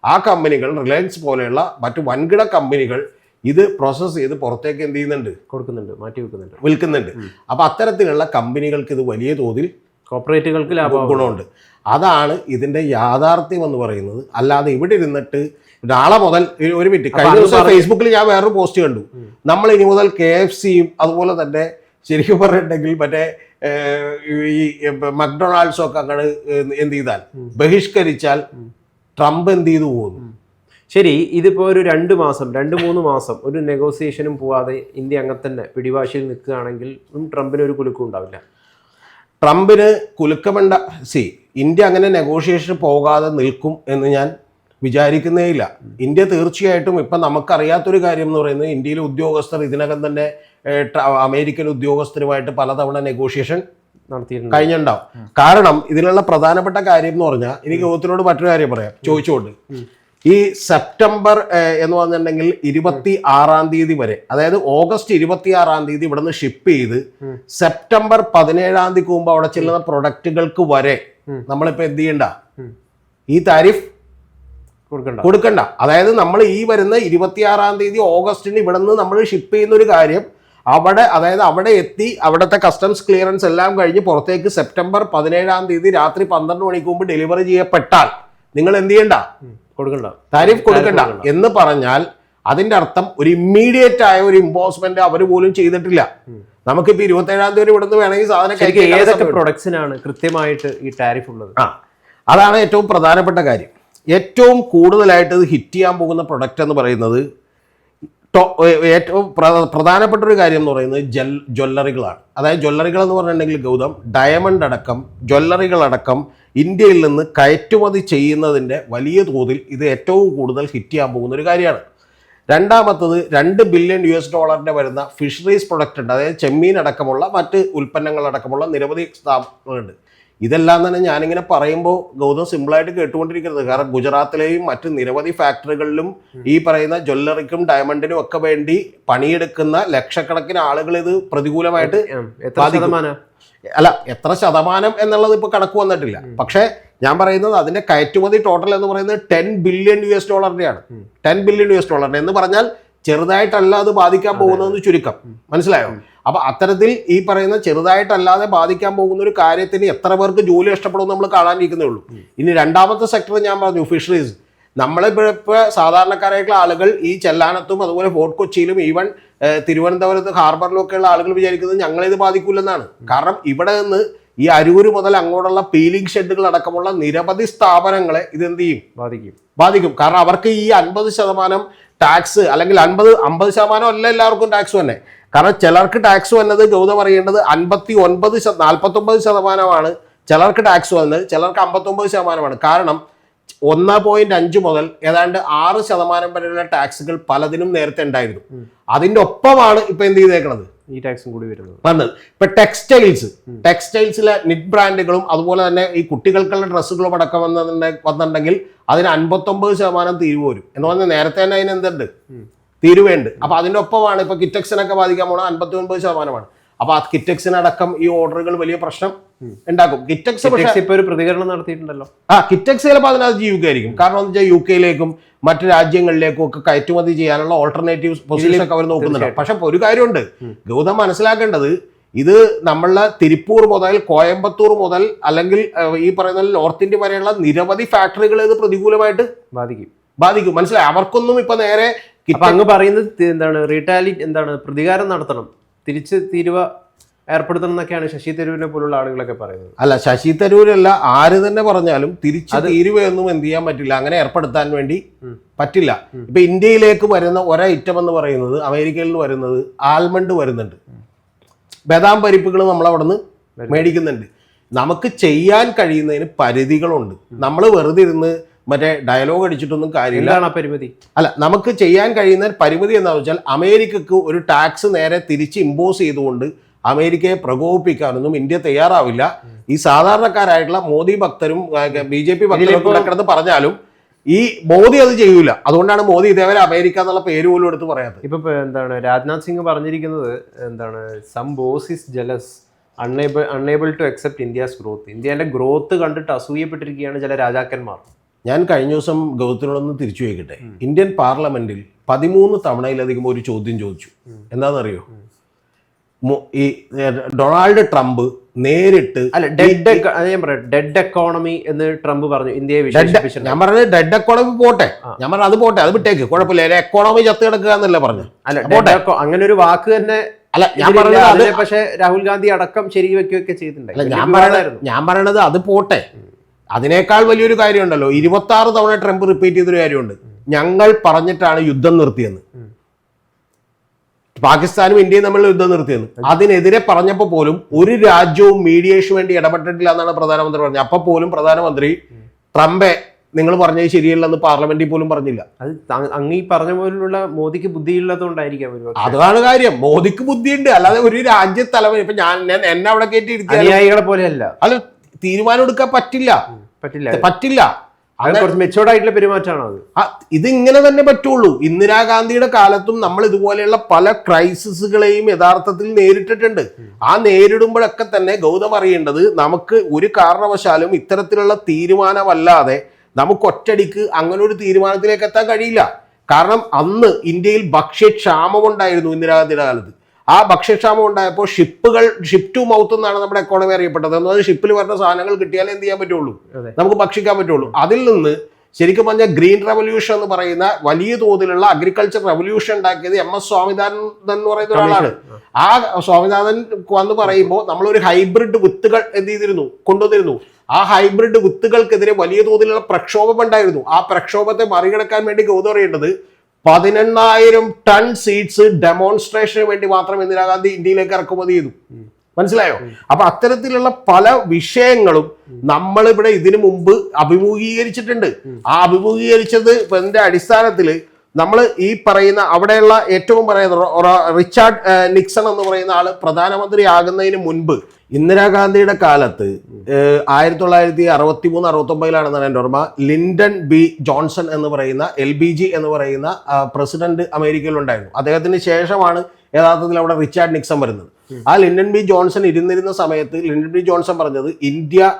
ആ കമ്പനികൾ റിലയൻസ് പോലെയുള്ള മറ്റു വൻകിട കമ്പനികൾ ഇത് പ്രോസസ്സ് ചെയ്ത് പുറത്തേക്ക് എന്ത് ചെയ്യുന്നുണ്ട്? കൊടുക്കുന്നുണ്ട് മാറ്റി വെക്കുന്നുണ്ട്. വിൽക്കുന്നുണ്ട്. അപ്പൊ അത്തരത്തിലുള്ള കമ്പനികൾക്ക് ഇത് വലിയ തോതിൽ കോർപ്പറേറ്റുകൾക്ക് ലാഭം ഗുണമുണ്ട്. അതാണ് ഇതിന്റെ യാഥാർത്ഥ്യം എന്ന് പറയുന്നത്. അല്ലാതെ ഇവിടെ ഇരുന്നിട്ട് നാളെ മുതൽ ഒരു- മിനിറ്റ് കഴിഞ്ഞ ദിവസം ഫേസ്ബുക്കിൽ ഞാൻ വേറൊരു പോസ്റ്റ് കണ്ടു. നമ്മൾ ഇനി മുതൽ കെ എഫ് സിയും അതുപോലെ തന്നെ ശരിക്കും പറഞ്ഞിട്ടുണ്ടെങ്കിൽ മറ്റേ ഈ മക്ഡൊണാൾഡ്സും ഒക്കെ അങ്ങനെ എന്ത് ചെയ്താൽ ബഹിഷ്കരിച്ചാൽ ട്രംപ് എന്ത് ചെയ്തു പോകുന്നു? ശരി ഇതിപ്പോൾ ഒരു രണ്ട് മാസം രണ്ട് മൂന്ന് മാസം ഒരു നെഗോസിയേഷനും പോവാതെ ഇന്ത്യ അങ്ങനെ തന്നെ പിടിവാശിയിൽ നിൽക്കുകയാണെങ്കിൽ ട്രംപിന് ഒരു കുലുക്കും ഉണ്ടാവില്ല. ട്രംപിന് കുലുക്കമുണ്ട സി ഇന്ത്യ അങ്ങനെ നെഗോഷിയേഷൻ പോകാതെ നിൽക്കും എന്ന് ഞാൻ വിചാരിക്കുന്നേ ഇല്ല. ഇന്ത്യ തീർച്ചയായിട്ടും ഇപ്പം നമുക്കറിയാത്തൊരു കാര്യം എന്ന് പറയുന്നത് ഇന്ത്യയിലെ ഉദ്യോഗസ്ഥർ ഇതിനകം തന്നെ അമേരിക്കൻ ഉദ്യോഗസ്ഥരുമായിട്ട് പലതവണ നെഗോഷിയേഷൻ കഴിഞ്ഞിട്ടുണ്ടാവും. കാരണം ഇതിനുള്ള പ്രധാനപ്പെട്ട കാര്യം എന്ന് പറഞ്ഞാൽ എനിക്ക് ഗൗതത്തിനോട് മറ്റൊരു കാര്യം പറയാം ചോദിച്ചുകൊണ്ട് ഈ സെപ്റ്റംബർ എന്ന് പറഞ്ഞിട്ടുണ്ടെങ്കിൽ ഇരുപത്തി ആറാം തീയതി വരെ അതായത് ഓഗസ്റ്റ് ഇരുപത്തി ആറാം തീയതി ഇവിടുന്ന് ഷിപ്പ് ചെയ്ത് സെപ്റ്റംബർ പതിനേഴാം തീയതി മുമ്പ് അവിടെ ചെല്ലുന്ന പ്രൊഡക്റ്റുകൾക്ക് വരെ. നമ്മളിപ്പോ എന്ത് ചെയ്യണ്ട? ഈ താരിഫ് കൊടുക്കണ്ട. കൊടുക്കണ്ട. അതായത് നമ്മൾ ഈ വരുന്ന ഇരുപത്തിയാറാം തീയതി ഓഗസ്റ്റിന് ഇവിടെ നിന്ന് നമ്മൾ ഷിപ്പ് ചെയ്യുന്ന ഒരു കാര്യം അവിടെ അതായത് അവിടെ എത്തി അവിടുത്തെ കസ്റ്റംസ് ക്ലിയറൻസ് എല്ലാം കഴിഞ്ഞ് പുറത്തേക്ക് സെപ്റ്റംബർ പതിനേഴാം തീയതി രാത്രി പന്ത്രണ്ട് മണിക്ക് മുമ്പ് ഡെലിവറി ചെയ്യപ്പെട്ടാൽ നിങ്ങൾ എന്ത് ചെയ്യണ്ട. കൊടുക്കണ്ട. താരിഫ് കൊടുക്കണ്ട. എന്ന് പറഞ്ഞാൽ അതിന്റെ അർത്ഥം ഒരു ഇമ്മീഡിയറ്റ് ആയ ഒരു ഇമ്പോസ്മെന്റ് അവർ പോലും ചെയ്തിട്ടില്ല. ഉം. നമുക്കിപ്പോ ഇരുപത്തേഴാം തീയതി ഇവിടുന്ന് വേണമെങ്കിൽ സാധനം ഏതൊക്കെ പ്രൊഡക്ട്സിനാണ് കൃത്യമായിട്ട് ഈ ടാരിഫ് ഉള്ളത്? ആ അതാണ് ഏറ്റവും പ്രധാനപ്പെട്ട കാര്യം. ഏറ്റവും കൂടുതലായിട്ട് ഇത് ഹിറ്റ് ചെയ്യാൻ പോകുന്ന പ്രൊഡക്റ്റ് എന്ന് പറയുന്നത് ഏറ്റവും പ്രധാനപ്പെട്ട ഒരു കാര്യം എന്ന് പറയുന്നത് ജൽ ജ്വല്ലറികളാണ്. അതായത് ജ്വല്ലറികൾ എന്ന് പറഞ്ഞിട്ടുണ്ടെങ്കിൽ ഗൗതം ഡയമണ്ട് അടക്കം ജ്വല്ലറികളടക്കം ഇന്ത്യയിൽ നിന്ന് കയറ്റുമതി ചെയ്യുന്നതിന്റെ വലിയ തോതിൽ ഇത് ഏറ്റവും കൂടുതൽ ഹിറ്റ് ചെയ്യാൻ പോകുന്ന ഒരു കാര്യമാണ്. രണ്ടാമത്തത് രണ്ട് ബില്യൺ യു എസ് ഡോളറിന്റെ വരുന്ന ഫിഷറീസ് പ്രൊഡക്റ്റ് ഉണ്ട്. അതായത് ചെമ്മീൻ അടക്കമുള്ള മറ്റ് ഉൽപ്പന്നങ്ങൾ അടക്കമുള്ള നിരവധി സ്ഥാപനങ്ങളുണ്ട്. ഇതെല്ലാം തന്നെ ഞാനിങ്ങനെ പറയുമ്പോൾ ഗൗതം സിമ്പിളായിട്ട് കേട്ടുകൊണ്ടിരിക്കുന്നത്. കാരണം ഗുജറാത്തിലെയും മറ്റ് നിരവധി ഫാക്ടറികളിലും ഈ പറയുന്ന ജ്വല്ലറിക്കും ഡയമണ്ടിനും ഒക്കെ വേണ്ടി പണിയെടുക്കുന്ന ലക്ഷക്കണക്കിന് ആളുകൾ ഇത് പ്രതികൂലമായിട്ട്. ശതമാനം? അല്ല എത്ര ശതമാനം എന്നുള്ളത് ഇപ്പോൾ കണക്ക് വന്നിട്ടില്ല. പക്ഷേ ഞാൻ പറയുന്നത് അതിന്റെ കയറ്റുമതി ടോട്ടൽ എന്ന് പറയുന്നത് ടെൻ ബില്യൺ യു എസ് ഡോളറിന്റെയാണ് ടെൻ ബില്യൺ യു എസ് ഡോളറിന്റെ എന്ന് പറഞ്ഞാൽ ചെറുതായിട്ടല്ല അത് ബാധിക്കാൻ പോകുന്നതെന്ന് ചുരുക്കം. മനസ്സിലായോ? അപ്പൊ അത്തരത്തിൽ ഈ പറയുന്ന ചെറുതായിട്ടല്ലാതെ ബാധിക്കാൻ പോകുന്ന ഒരു കാര്യത്തിന് എത്ര പേർക്ക് ജോലി ഇഷ്ടപ്പെടും നമ്മൾ കാണാനിരിക്കുന്നേ ഉള്ളൂ. ഇനി രണ്ടാമത്തെ സെക്ടർ ഞാൻ പറഞ്ഞു ഫിഷറീസ് നമ്മളിപ്പോൾ ഇപ്പോൾ സാധാരണക്കാരായിട്ടുള്ള ആളുകൾ ഈ ചെല്ലാനത്തും അതുപോലെ ഫോർട്ട് കൊച്ചിയിലും ഈവൻ തിരുവനന്തപുരത്ത് ഹാർബറിലൊക്കെയുള്ള ആളുകൾ വിചാരിക്കുന്നത് ഞങ്ങളിത് ബാധിക്കില്ലെന്നാണ് കാരണം ഇവിടെ നിന്ന് ഈ അരൂര് മുതൽ അങ്ങോട്ടുള്ള പീലിംഗ് ഷെഡുകൾ അടക്കമുള്ള നിരവധി സ്ഥാപനങ്ങളെ ഇത് എന്ത് ചെയ്യും? ബാധിക്കും. ബാധിക്കും. കാരണം അവർക്ക് ഈ അൻപത് ശതമാനം ടാക്സ് അല്ലെങ്കിൽ അൻപത് അമ്പത് ശതമാനം അല്ല എല്ലാവർക്കും ടാക്സ് തന്നെ. കാരണം ചിലർക്ക് ടാക്സ് വന്നത് ഗൗതം അറിയേണ്ടത് അൻപത്തി ഒൻപത് നാൽപ്പത്തി ഒമ്പത് ശതമാനമാണ് ചിലർക്ക് ടാക്സ് വന്നത് ചിലർക്ക് അമ്പത്തൊമ്പത് ശതമാനമാണ്. കാരണം ഒന്ന് പോയിന്റ് അഞ്ച് മുതൽ ഏതാണ്ട് ആറ് ശതമാനം വരെയുള്ള ടാക്സുകൾ പലതിനും നേരത്തെ ഉണ്ടായിരുന്നു. അതിന്റെ ഒപ്പമാണ് ഇപ്പൊ എന്ത് ചെയ്തേക്കുന്നത് ഈ ടാക്സും കൂടി വരുന്നത്. വന്നത്. ഇപ്പൊ ടെക്സ്റ്റൈൽസ് ടെക്സ്റ്റൈൽസിലെ നിറ്റ് ബ്രാൻഡുകളും അതുപോലെ തന്നെ ഈ കുട്ടികൾക്കുള്ള ഡ്രസ്സുകളും അടക്കം വന്നിട്ടുണ്ടെ- വന്നിട്ടുണ്ടെങ്കിൽ അതിന് അൻപത്തൊമ്പത് ശതമാനം തീരുവ വരും. എന്ന് പറഞ്ഞാൽ നേരത്തെ തന്നെ അതിന് എന്തുണ്ട്? തീരുവയുണ്ട് അപ്പൊ അതിന്റെ ഒപ്പമാണ് ഇപ്പൊ കിറ്റക്സിനൊക്കെ ബാധിക്കാൻ പോണത് അൻപത്തി ഒൻപത് ശതമാനമാണ്. അപ്പൊ ആ കിറ്റക്സിനടക്കം ഈ ഓർഡറുകൾ വലിയ പ്രശ്നം ഉണ്ടാക്കും. കിറ്റക്സ് പക്ഷേ ഇപ്പൊ ഒരു പ്രതികരണം നടത്തിയിട്ടുണ്ടല്ലോ. ആ കിറ്റക്സ് ചിലപ്പോൾ അതിനകത്ത് ജീവിക്കുമായിരിക്കും. കാരണം എന്താ വെച്ചാൽ യു കെയിലേക്കും മറ്റു രാജ്യങ്ങളിലേക്കും ഒക്കെ കയറ്റുമതി ചെയ്യാനുള്ള ഓൾട്ടർനേറ്റീവ് പൊസിഷൻ ഒക്കെ അവർ നോക്കുന്നുണ്ട്. പക്ഷെ ഒരു കാര്യമുണ്ട്. ഗൗതം മനസ്സിലാക്കേണ്ടത് ഇത് നമ്മളെ തിരുപ്പൂർ മുതൽ കോയമ്പത്തൂർ മുതൽ അല്ലെങ്കിൽ ഈ പറയുന്ന നോർത്ത് ഇന്ത്യ വരെയുള്ള നിരവധി ഫാക്ടറികൾ ഇത് പ്രതികൂലമായിട്ട് ബാധിക്കും. ബാധിക്കും. മനസ്സിലായി? അവർക്കൊന്നും ഇപ്പൊ നേരെ അങ്ങ് പറയുന്നത് എന്താണ് റീറ്റാലി എന്താണ് പ്രതികാരം നടത്തണം. തിരിച്ച് തീരുവ ഏർപ്പെടുത്തണം എന്നൊക്കെയാണ് ശശി തരൂരിനെ പോലുള്ള ആളുകളൊക്കെ പറയുന്നത്. അല്ല ശശി തരൂരല്ല ആര് തന്നെ പറഞ്ഞാലും തിരിച്ച് തീരുവയൊന്നും എന്ത് ചെയ്യാൻ പറ്റില്ല. അങ്ങനെ ഏർപ്പെടുത്താൻ വേണ്ടി പറ്റില്ല. ഇപ്പൊ ഇന്ത്യയിലേക്ക് വരുന്ന ഒരേ ഐറ്റം എന്ന് പറയുന്നത് അമേരിക്കയിൽ നിന്ന് വരുന്നത് ആൽമണ്ട് വരുന്നുണ്ട്. ബദാം പരിപ്പുകൾ നമ്മൾ അവിടെ നിന്ന് മേടിക്കുന്നുണ്ട്. നമുക്ക് ചെയ്യാൻ കഴിയുന്നതിന് പരിധികളുണ്ട്. നമ്മൾ വെറുതെ ഇരുന്ന് മറ്റേ ഡയലോഗ് അടിച്ചിട്ടൊന്നും കാര്യമില്ല. പരിമിതി? അല്ല നമുക്ക് ചെയ്യാൻ കഴിയുന്ന പരിമിതി എന്താണെന്ന് വെച്ചാൽ അമേരിക്കക്ക് ഒരു ടാക്സ് നേരെ തിരിച്ച് ഇമ്പോസ് ചെയ്തുകൊണ്ട് അമേരിക്കയെ പ്രകോപിപ്പിക്കാനൊന്നും ഇന്ത്യ തയ്യാറാവില്ല. ഈ സാധാരണക്കാരായിട്ടുള്ള മോദി ഭക്തരും ബി ജെ പി ഭക്തരും കിടന്ന് പറഞ്ഞാലും ഈ മോദി അത് ചെയ്യൂല. അതുകൊണ്ടാണ് മോദി ഇതേവരെ അമേരിക്ക എന്നുള്ള പേര് പോലും എടുത്ത് പറയാത്തത്. ഇപ്പൊ എന്താണ് രാജ്നാഥ് സിംഗ് പറഞ്ഞിരിക്കുന്നത് എന്താണ് some boss is jealous unable unable to accept India's growth ഇന്ത്യയുടെ ഗ്രോത്ത് കണ്ടിട്ട് അസൂയപ്പെട്ടിരിക്കുകയാണ് ചില രാജാക്കന്മാർ. ഞാൻ കഴിഞ്ഞ ദിവസം ഗൗതത്തിനോടൊന്ന് തിരിച്ചു ചോദിക്കട്ടെ? ഇന്ത്യൻ പാർലമെന്റിൽ പതിമൂന്ന് തവണയിലധികം ഒരു ചോദ്യം ചോദിച്ചു. എന്താണെന്നറിയോ? ഈ ഡൊണാൾഡ് ട്രംപ് നേരിട്ട് അല്ല ഡെഡ് അത് ഞാൻ പറയാം ഡെഡ് എക്കോണമി എന്ന് ട്രംപ് പറഞ്ഞു ഇന്ത്യയെ ഞാൻ പറഞ്ഞത് ഡെഡ് എക്കോണമി പോട്ടെ. ഞാൻ പറഞ്ഞത് അത് പോട്ടെ അത് വിട്ടേക്ക് കുഴപ്പമില്ല. എക്കോണമി ചത്ത് കിടക്കുക എന്നല്ല പറഞ്ഞു അല്ല പോട്ടെ. അങ്ങനെ ഒരു വാക്ക് തന്നെ അല്ല ഞാൻ പറഞ്ഞത് പക്ഷേ രാഹുൽ ഗാന്ധി അടക്കം ശരി വെക്കുകയൊക്കെ ചെയ്തിട്ടുണ്ട് ഞാൻ പറയണത് ഞാൻ പറയണത് അത് പോട്ടെ. അതിനേക്കാൾ വലിയൊരു കാര്യമുണ്ടല്ലോ. ഇരുപത്തി ആറ് തവണ ട്രംപ് റിപ്പീറ്റ് ചെയ്തൊരു കാര്യമുണ്ട്. ഞങ്ങൾ പറഞ്ഞിട്ടാണ് യുദ്ധം നിർത്തിയെന്ന്. പാകിസ്ഥാനും ഇന്ത്യയും തമ്മിൽ യുദ്ധം നിർത്തിയെന്ന്. അതിനെതിരെ പറഞ്ഞപ്പോൾ പോലും ഒരു രാജ്യവും മീഡിയേഷന് വേണ്ടി ഇടപെട്ടിട്ടില്ല എന്നാണ് പ്രധാനമന്ത്രി പറഞ്ഞത്. അപ്പൊ പോലും പ്രധാനമന്ത്രി ട്രംപെ നിങ്ങൾ പറഞ്ഞത് ശരിയല്ലെന്ന് പാർലമെന്റിൽ പോലും പറഞ്ഞില്ല. അത് അങ്ങ് ഈ പറഞ്ഞ പോലുള്ള മോദിക്ക് ബുദ്ധിയില്ലാത്തതുകൊണ്ടായിരിക്കാം അതാണ് കാര്യം. മോദിക്ക് ബുദ്ധിയുണ്ട്. അല്ലാതെ ഒരു രാജ്യത്തലവൻ ഇപ്പൊ ഞാൻ എന്നെ അവിടെ കയറ്റി പോലെയല്ല. അല്ല തീരുമാനം എടുക്കാൻ പറ്റില്ല. പറ്റില്ല. പറ്റില്ല. അത് കുറച്ച് മെച്ചോർഡ് ആയിട്ടുള്ള പെരുമാറ്റമാണോ അത്? ഇത് ഇങ്ങനെ തന്നെ പറ്റുള്ളൂ. ഇന്ദിരാഗാന്ധിയുടെ കാലത്തും നമ്മൾ ഇതുപോലെയുള്ള പല ക്രൈസിസുകളെയും യഥാർത്ഥത്തിൽ നേരിട്ടിട്ടുണ്ട്. ആ നേരിടുമ്പോഴൊക്കെ തന്നെ ഗൗതം അറിയേണ്ടത് നമുക്ക് ഒരു കാരണവശാലും ഇത്തരത്തിലുള്ള തീരുമാനമല്ലാതെ നമുക്ക് ഒറ്റടിക്ക് അങ്ങനെ ഒരു തീരുമാനത്തിലേക്ക് എത്താൻ കഴിയില്ല. കാരണം അന്ന് ഇന്ത്യയിൽ ഭക്ഷ്യക്ഷാമം ഉണ്ടായിരുന്നു ഇന്ദിരാഗാന്ധിയുടെ കാലത്ത്. ആ ഭക്ഷ്യക്ഷാമം ഉണ്ടായപ്പോൾ ഷിപ്പുകൾ ഷിപ്പ് ടു മൗത്ത് എന്നാണ് നമ്മുടെ എക്കോണമി അറിയപ്പെട്ടത്. എന്നാൽ ഷിപ്പിൽ വരുന്ന സാധനങ്ങൾ കിട്ടിയാലേ എന്ത് ചെയ്യാൻ പറ്റുള്ളൂ? നമുക്ക് ഭക്ഷിക്കാൻ പറ്റുള്ളൂ. അതിൽ നിന്ന് ശരിക്കും പറഞ്ഞാൽ ഗ്രീൻ റവല്യൂഷൻ എന്ന് പറയുന്ന വലിയ തോതിലുള്ള അഗ്രികൾച്ചർ റവല്യൂഷൻ ഉണ്ടാക്കിയത് എം എസ് സ്വാമിനാഥൻ എന്ന് പറയുന്ന ഒരാളാണ്. ആ. സ്വാമിനാഥൻ വന്ന് പറയുമ്പോൾ നമ്മളൊരു ഹൈബ്രിഡ് വിത്തുകൾ എന്ത് ചെയ്തിരുന്നു? കൊണ്ടുവന്നിരുന്നു. ആ ഹൈബ്രിഡ് വിത്തുകൾക്കെതിരെ വലിയ തോതിലുള്ള പ്രക്ഷോഭം ഉണ്ടായിരുന്നു. ആ പ്രക്ഷോഭത്തെ മറികടക്കാൻ വേണ്ടി ഗൗതം അറിയേണ്ടത് പതിനെണ്ണായിരം ടൺ സീഡ്സ് ഡെമോൺസ്ട്രേഷന് വേണ്ടി മാത്രം ഇന്ദിരാഗാന്ധി ഇന്ത്യയിലേക്ക് ഇറക്കുമതി ചെയ്തു. മനസ്സിലായോ? അപ്പൊ അത്തരത്തിലുള്ള പല വിഷയങ്ങളും നമ്മളിവിടെ ഇതിനു മുമ്പ് അഭിമുഖീകരിച്ചിട്ടുണ്ട്. ആ അഭിമുഖീകരിച്ചത് ഇതിന്റെ അടിസ്ഥാനത്തിൽ നമ്മൾ ഈ പറയുന്ന അവിടെയുള്ള ഏറ്റവും പറയുന്ന റിച്ചാർഡ് നിക്സൺ എന്ന് പറയുന്ന ആൾ പ്രധാനമന്ത്രി ആകുന്നതിന് മുൻപ് ഇന്ദിരാഗാന്ധിയുടെ കാലത്ത് ആയിരത്തി തൊള്ളായിരത്തി അറുപത്തി മൂന്ന് അറുപത്തി ഒമ്പതിലാണെന്നാണ് എന്റെ ഓർമ്മ. ലിൻഡൻ ബി ജോൺസൺ എന്ന് പറയുന്ന എൽ ബി ജി എന്ന് പറയുന്ന പ്രസിഡന്റ് അമേരിക്കയിൽ ഉണ്ടായിരുന്നു അദ്ദേഹത്തിന് ശേഷമാണ് യഥാർത്ഥത്തിൽ അവിടെ റിച്ചാർഡ് നിക്സൺ വരുന്നത്. ആ ലിൻഡൻ ബി ജോൺസൺ ഇരുന്നിരുന്ന സമയത്ത് ലിൻഡൻ ബി ജോൺസൺ പറഞ്ഞത് ഇന്ത്യ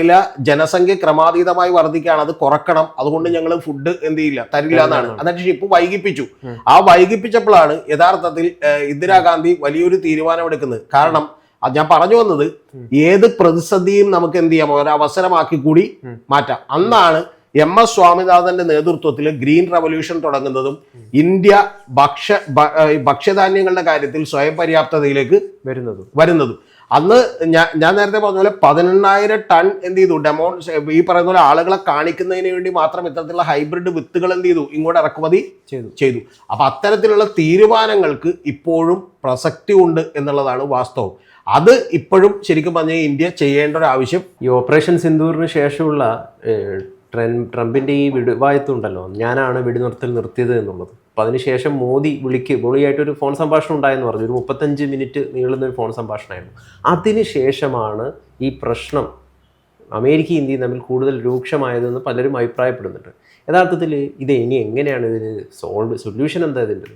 ഇല്ല ജനസംഖ്യ ക്രമാതീതമായി വർദ്ധിക്കുകയാണ്. അത് കുറക്കണം. അതുകൊണ്ട് ഞങ്ങൾ ഫുഡ് എന്ത് ചെയ്യില്ല തരില്ല എന്നാണ്. എന്നിട്ട് ഷിപ്പ് വൈകിപ്പിച്ചു. ആ വൈകിപ്പിച്ചപ്പോഴാണ് യഥാർത്ഥത്തിൽ ഇന്ദിരാഗാന്ധി വലിയൊരു തീരുമാനമെടുക്കുന്നത്. കാരണം അത് ഞാൻ പറഞ്ഞു വന്നത് ഏത് പ്രതിസന്ധിയും നമുക്ക് എന്ത് ചെയ്യാം? ഒരു അവസരമാക്കി കൂടി മാറ്റാം. അന്നാണ് എം എസ് സ്വാമിനാഥന്റെ നേതൃത്വത്തിൽ ഗ്രീൻ റവല്യൂഷൻ തുടങ്ങുന്നതും ഇന്ത്യ ഭക്ഷ്യ ഭക്ഷ്യധാന്യങ്ങളുടെ കാര്യത്തിൽ സ്വയം പര്യാപ്തതയിലേക്ക് വരുന്നതും. വരുന്നതും. അന്ന് ഞാൻ ഞാൻ നേരത്തെ പറഞ്ഞ പോലെ പതിനെണ്ണായിരം ടൺ എന്ത് ചെയ്തു? ഡെമോൺ ഈ പറയുന്ന പോലെ ആളുകളെ കാണിക്കുന്നതിന് വേണ്ടി മാത്രം ഇത്തരത്തിലുള്ള ഹൈബ്രിഡ് വിത്തുകൾ എന്ത് ചെയ്തു? ഇങ്ങോട്ട് ഇറക്കുമതി ചെയ്തു. ചെയ്തു. അപ്പൊ അത്തരത്തിലുള്ള തീരുമാനങ്ങൾക്ക് ഇപ്പോഴും പ്രസക്തി ഉണ്ട് എന്നുള്ളതാണ് വാസ്തവം. അത് ഇപ്പോഴും ശരിക്കും പറഞ്ഞാൽ ഇന്ത്യ ചെയ്യേണ്ട ഒരു ആവശ്യം. ഈ ഓപ്പറേഷൻ സിന്ദൂറിന് ശേഷമുള്ള ട്രംപിന്റെ ഈ വിടുവായത്വം ഉണ്ടല്ലോ ഞാനാണ് വെടിനിർത്തൽ നിർത്തിയത് എന്നുള്ളത്. അപ്പം അതിനുശേഷം മോദി വിളിക്ക് മോദിയായിട്ടൊരു ഫോൺ സംഭാഷണം ഉണ്ടായെന്ന് പറഞ്ഞു. ഒരു മുപ്പത്തഞ്ച് മിനിറ്റ് നീളുന്ന ഒരു ഫോൺ സംഭാഷണമായിരുന്നു. അതിനുശേഷമാണ് ഈ പ്രശ്നം അമേരിക്ക ഇന്ത്യയും തമ്മിൽ കൂടുതൽ രൂക്ഷമായതെന്ന് പലരും അഭിപ്രായപ്പെടുന്നുണ്ട്. യഥാർത്ഥത്തിൽ ഇത് ഇനി എങ്ങനെയാണ് ഇതിന് സോൾവ് സൊല്യൂഷൻ എന്താ ഇതിന്റെ?